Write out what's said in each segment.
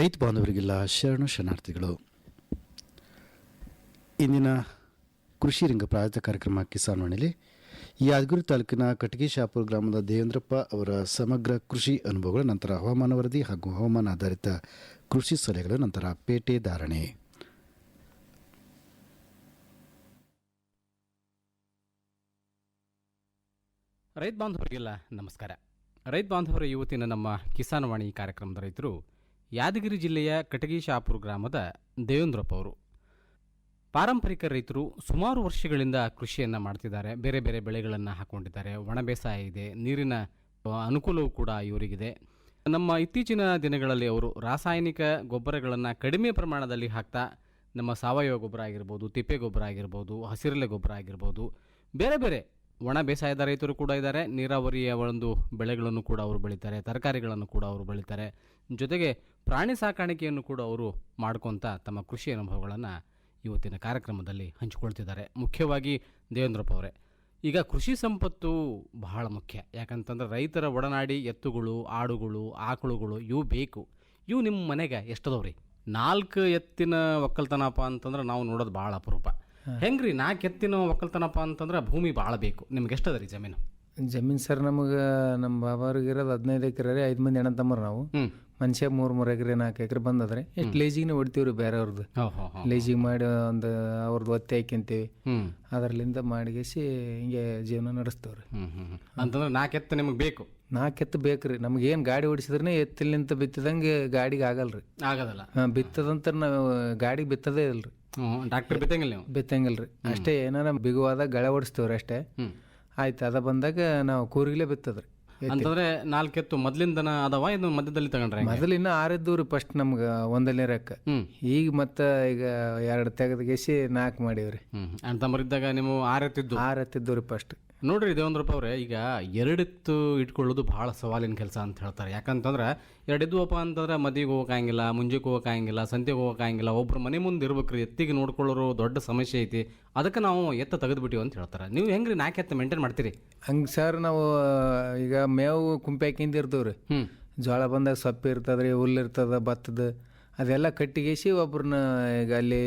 ರೈತ ಬಾಂಧವರಿಗೆಲ್ಲ ಶರಣು ಶರಣಾರ್ಥಿಗಳು, ಇಂದಿನ ಕೃಷಿ ರಂಗ ಪ್ರಾಯೋಜಿತ ಕಾರ್ಯಕ್ರಮ ಕಿಸಾನ್ ವಾಣಿಲಿ ಯಾದಗಿರಿ ತಾಲೂಕಿನ ಕಟಗಿ ಶಾಪುರ ಗ್ರಾಮದ ದೇವೇಂದ್ರಪ್ಪ ಅವರ ಸಮಗ್ರ ಕೃಷಿ ಅನುಭವಗಳ ನಂತರ ಹವಾಮಾನ ವರದಿ ಹಾಗೂ ಹವಾಮಾನ ಆಧಾರಿತ ಕೃಷಿ ಸಲಹೆಗಳು ನಂತರ ಪೇಟೆ ಧಾರಣೆ. ರೈತ ಬಾಂಧವರಿಗೆಲ್ಲ ನಮಸ್ಕಾರ. ರೈತ ಬಾಂಧವರ ಇವತ್ತಿನ ನಮ್ಮ ಕಿಸಾನ್ ವಾಣಿ ಕಾರ್ಯಕ್ರಮದ ರೈತರು ಯಾದಗಿರಿ ಜಿಲ್ಲೆಯ ಕಟಗಿ ಶಾಪುರ ಗ್ರಾಮದ ದೇವೇಂದ್ರಪ್ಪ ಅವರು. ಪಾರಂಪರಿಕ ರೈತರು ಸುಮಾರು ವರ್ಷಗಳಿಂದ ಕೃಷಿಯನ್ನು ಮಾಡ್ತಿದ್ದಾರೆ. ಬೇರೆ ಬೇರೆ ಬೆಳೆಗಳನ್ನು ಹಾಕೊಂಡಿದ್ದಾರೆ. ಒಣ ಬೇಸಾಯ ಇದೆ. ನೀರಿನ ಅನುಕೂಲವೂ ಕೂಡ ಇವರಿಗಿದೆ. ನಮ್ಮ ಇತ್ತೀಚಿನ ದಿನಗಳಲ್ಲಿ ಅವರು ರಾಸಾಯನಿಕ ಗೊಬ್ಬರಗಳನ್ನು ಕಡಿಮೆ ಪ್ರಮಾಣದಲ್ಲಿ ಹಾಕ್ತಾ ನಮ್ಮ ಸಾವಯವ ಗೊಬ್ಬರ ಆಗಿರ್ಬೋದು, ತಿಪ್ಪೆ ಗೊಬ್ಬರ ಆಗಿರ್ಬೋದು, ಹಸಿರೆಲೆ ಗೊಬ್ಬರ ಆಗಿರ್ಬೋದು, ಬೇರೆ ಬೇರೆ ಒಣ ಬೇಸಾಯದ ರೈತರು ಕೂಡ ಇದ್ದಾರೆ. ನೀರಾವರಿಯ ಒಂದು ಬೆಳೆಗಳನ್ನು ಕೂಡ ಅವರು ಬೆಳೀತಾರೆ. ತರಕಾರಿಗಳನ್ನು ಕೂಡ ಅವರು ಬೆಳೀತಾರೆ. ಜೊತೆಗೆ ಪ್ರಾಣಿ ಸಾಕಾಣಿಕೆಯನ್ನು ಕೂಡ ಅವರು ಮಾಡ್ಕೊತ ತಮ್ಮ ಕೃಷಿ ಅನುಭವಗಳನ್ನು ಇವತ್ತಿನ ಕಾರ್ಯಕ್ರಮದಲ್ಲಿ ಹಂಚಿಕೊಳ್ತಿದ್ದಾರೆ. ಮುಖ್ಯವಾಗಿ ದೇವೇಂದ್ರಪ್ಪ ಅವರೇ. ಈಗ ಕೃಷಿ ಸಂಪತ್ತು ಬಹಳ ಮುಖ್ಯ. ಯಾಕಂತಂದರೆ ರೈತರ ಒಡನಾಡಿ ಎತ್ತುಗಳು ಆಡುಗಳು ಆಕಳುಗಳು ಇವು ಬೇಕು. ಇವು ನಿಮ್ಮ ಮನೆಗೆ ಎಷ್ಟದವ್ರಿ? ನಾಲ್ಕು ಎತ್ತಿನ ಒಕ್ಕಲ್ತನಪ್ಪ ಅಂತಂದ್ರೆ ನಾವು ನೋಡೋದು ಭಾಳ ಅಪರೂಪ. ಹೆಂಗ್ರಿ? ನಾಲ್ಕು ಎತ್ತಿನ ಒಕ್ಕಲ್ತನಪ್ಪ ಅಂತಂದ್ರೆ ಭೂಮಿ ಭಾಳ ಬೇಕು. ನಿಮ್ಗೆ ಎಷ್ಟದ ರೀ ಜಮೀನು? ಜಮೀನು ಸರ್ ನಮಗೆ ನಮ್ಮ ಬಾಬಾರಿಗೆ ಇರೋದು ಹದಿನೈದು ಎಕರೆ ಐದು ಮಂದಿ ಅಣ್ಣ ತಮ್ಮರು ನಾವು ಮನುಷ್ಯ ಮೂರು ಮೂರು ಎಕರೆ ನಾಲ್ಕು ಎಕರೆ ಬಂದದ್ರಿ ಎಷ್ಟು ಲೇಜಿಗೆ ಹೊಡಿತೀವಿ ರೀ ಬೇರೆಯವ್ರದ್ದು ಲೇಜಿಗೆ ಮಾಡಿ ಒಂದು ಅವ್ರದ್ದು ಒತ್ತೆ ಹಾಕ್ಯಂತೀವಿ. ಹ್ಞೂ ಅದರಲ್ಲಿಂದ ಮಾಡಿಗೆಸಿ ಹಿಂಗೆ ಜೀವನ ನಡೆಸ್ತೇವ್ರಿ. ಅಂತಂದ್ರೆ ನಾಲ್ಕು ಎತ್ತು ನಿಮಗೆ ಬೇಕು? ನಾಲ್ಕು ಎತ್ತು ಬೇಕ್ರಿ. ನಮ್ಗೆ ಏನು ಗಾಡಿ ಓಡಿಸಿದ್ರೆ ಎತ್ತಿಲಿಂತ ಬಿತ್ತಿದಂಗೆ ಗಾಡಿಗೆ ಆಗಲ್ರಿ. ಆಗದಲ್ಲ. ಬಿತ್ತದಂತ ನಾವು ಗಾಡಿಗೆ ಬಿತ್ತದೇ ಇಲ್ರಿ. ಡಾಕ್ಟರ್ ಬಿತ್ತಂಗಿಲ್ಲ ನೀವು? ಬಿತ್ತಂಗಿಲ್ಲ ರೀ ಅಷ್ಟೇ ಏನಾರ ಬಿಗುವಾದ ಗಳೆ ಓಡಿಸ್ತೇವ್ರಿ ಅಷ್ಟೇ. ಆಯ್ತು ಅದ ಬಂದಾಗ ನಾವು ಕೂರಿಗಲೇ ಬಿತ್ತದ್ರಿ. ಅಂತಂದ್ರೆ ನಾಲ್ಕೆತ್ತು ಮೊದ್ಲಿಂದನ ಅದಾವ ಇದು ಮಧ್ಯದಲ್ಲಿ ತಗೊಂಡ್ರೆ ಮೊದಲಿನ ಮೊದಲು ಆರಿದ್ದು ರೀ ಫಸ್ಟ್ ನಮ್ಗೆ ಒಂದನೇ ರೆಕ್ಕ. ಈಗ ಮತ್ತ ಈಗ ಎರಡು ತೆಗೆದ್ಗೆಸಿ ನಾಲ್ಕು ಮಾಡೀವ್ರಿ. ಹ್ಮ್ ಅಂತಂಬರಿದ್ದಾಗ ನೀವು ಆರೆತ್ತಿದ್ದು ಆರು ಎತ್ತಿದ್ದು? ರೀ ಫಸ್ಟ್ ನೋಡ್ರಿ ದೇವೇಂದ್ರಪ್ಪ ಅವರೇ ಈಗ ಎರಡೆತ್ತು ಇಟ್ಕೊಳ್ಳೋದು ಭಾಳ ಸವಾಲಿನ ಕೆಲಸ ಅಂತ ಹೇಳ್ತಾರೆ. ಯಾಕಂತಂದ್ರೆ ಎರಡಿದ್ವಪ್ಪ ಅಂತಂದ್ರೆ ಮದಿಗೆ ಹೋಗೋಕ್ಕಾಗಿಲ್ಲ ಮುಂಜಿಗೆ ಹೋಗೋಕ್ಕಾಗಿಲ್ಲ ಸಂತೆಗೆ ಹೋಗೋಕ್ಕಾಗಿಲ್ಲ ಒಬ್ರು ಮನೆ ಮುಂದೆ ಇರ್ಬೇಕ್ರಿ ಎತ್ತಿಗೆ ನೋಡ್ಕೊಳ್ಳೋರು ದೊಡ್ಡ ಸಮಸ್ಯೆ ಐತಿ ಅದಕ್ಕೆ ನಾವು ಎತ್ತ ತೆಗೆದುಬಿಟ್ಟಿವಿ ಅಂತ ಹೇಳ್ತಾರೆ. ನೀವು ಹೆಂಗೆ ರೀ ನಾಲ್ಕು ಎತ್ತ ಮೇಂಟೈನ್ ಮಾಡ್ತೀರಿ? ಹಂಗೆ ಸರ್ ನಾವು ಈಗ ಮೇವು ಕುಂಪೆ ಹಾಕಿಂದ ಇರ್ತೀವಿ ರೀ ಹ್ಞೂ ಜೋಳ ಬಂದಾಗ ಸೊಪ್ಪು ಇರ್ತದೆ ರೀ ಹುಲ್ಲು ಇರ್ತದ ಭತ್ತದ. ಅದೆಲ್ಲ ಕಟ್ಟಿಗೇಸಿ ಒಬ್ರನ್ನ ಈಗ ಅಲ್ಲಿ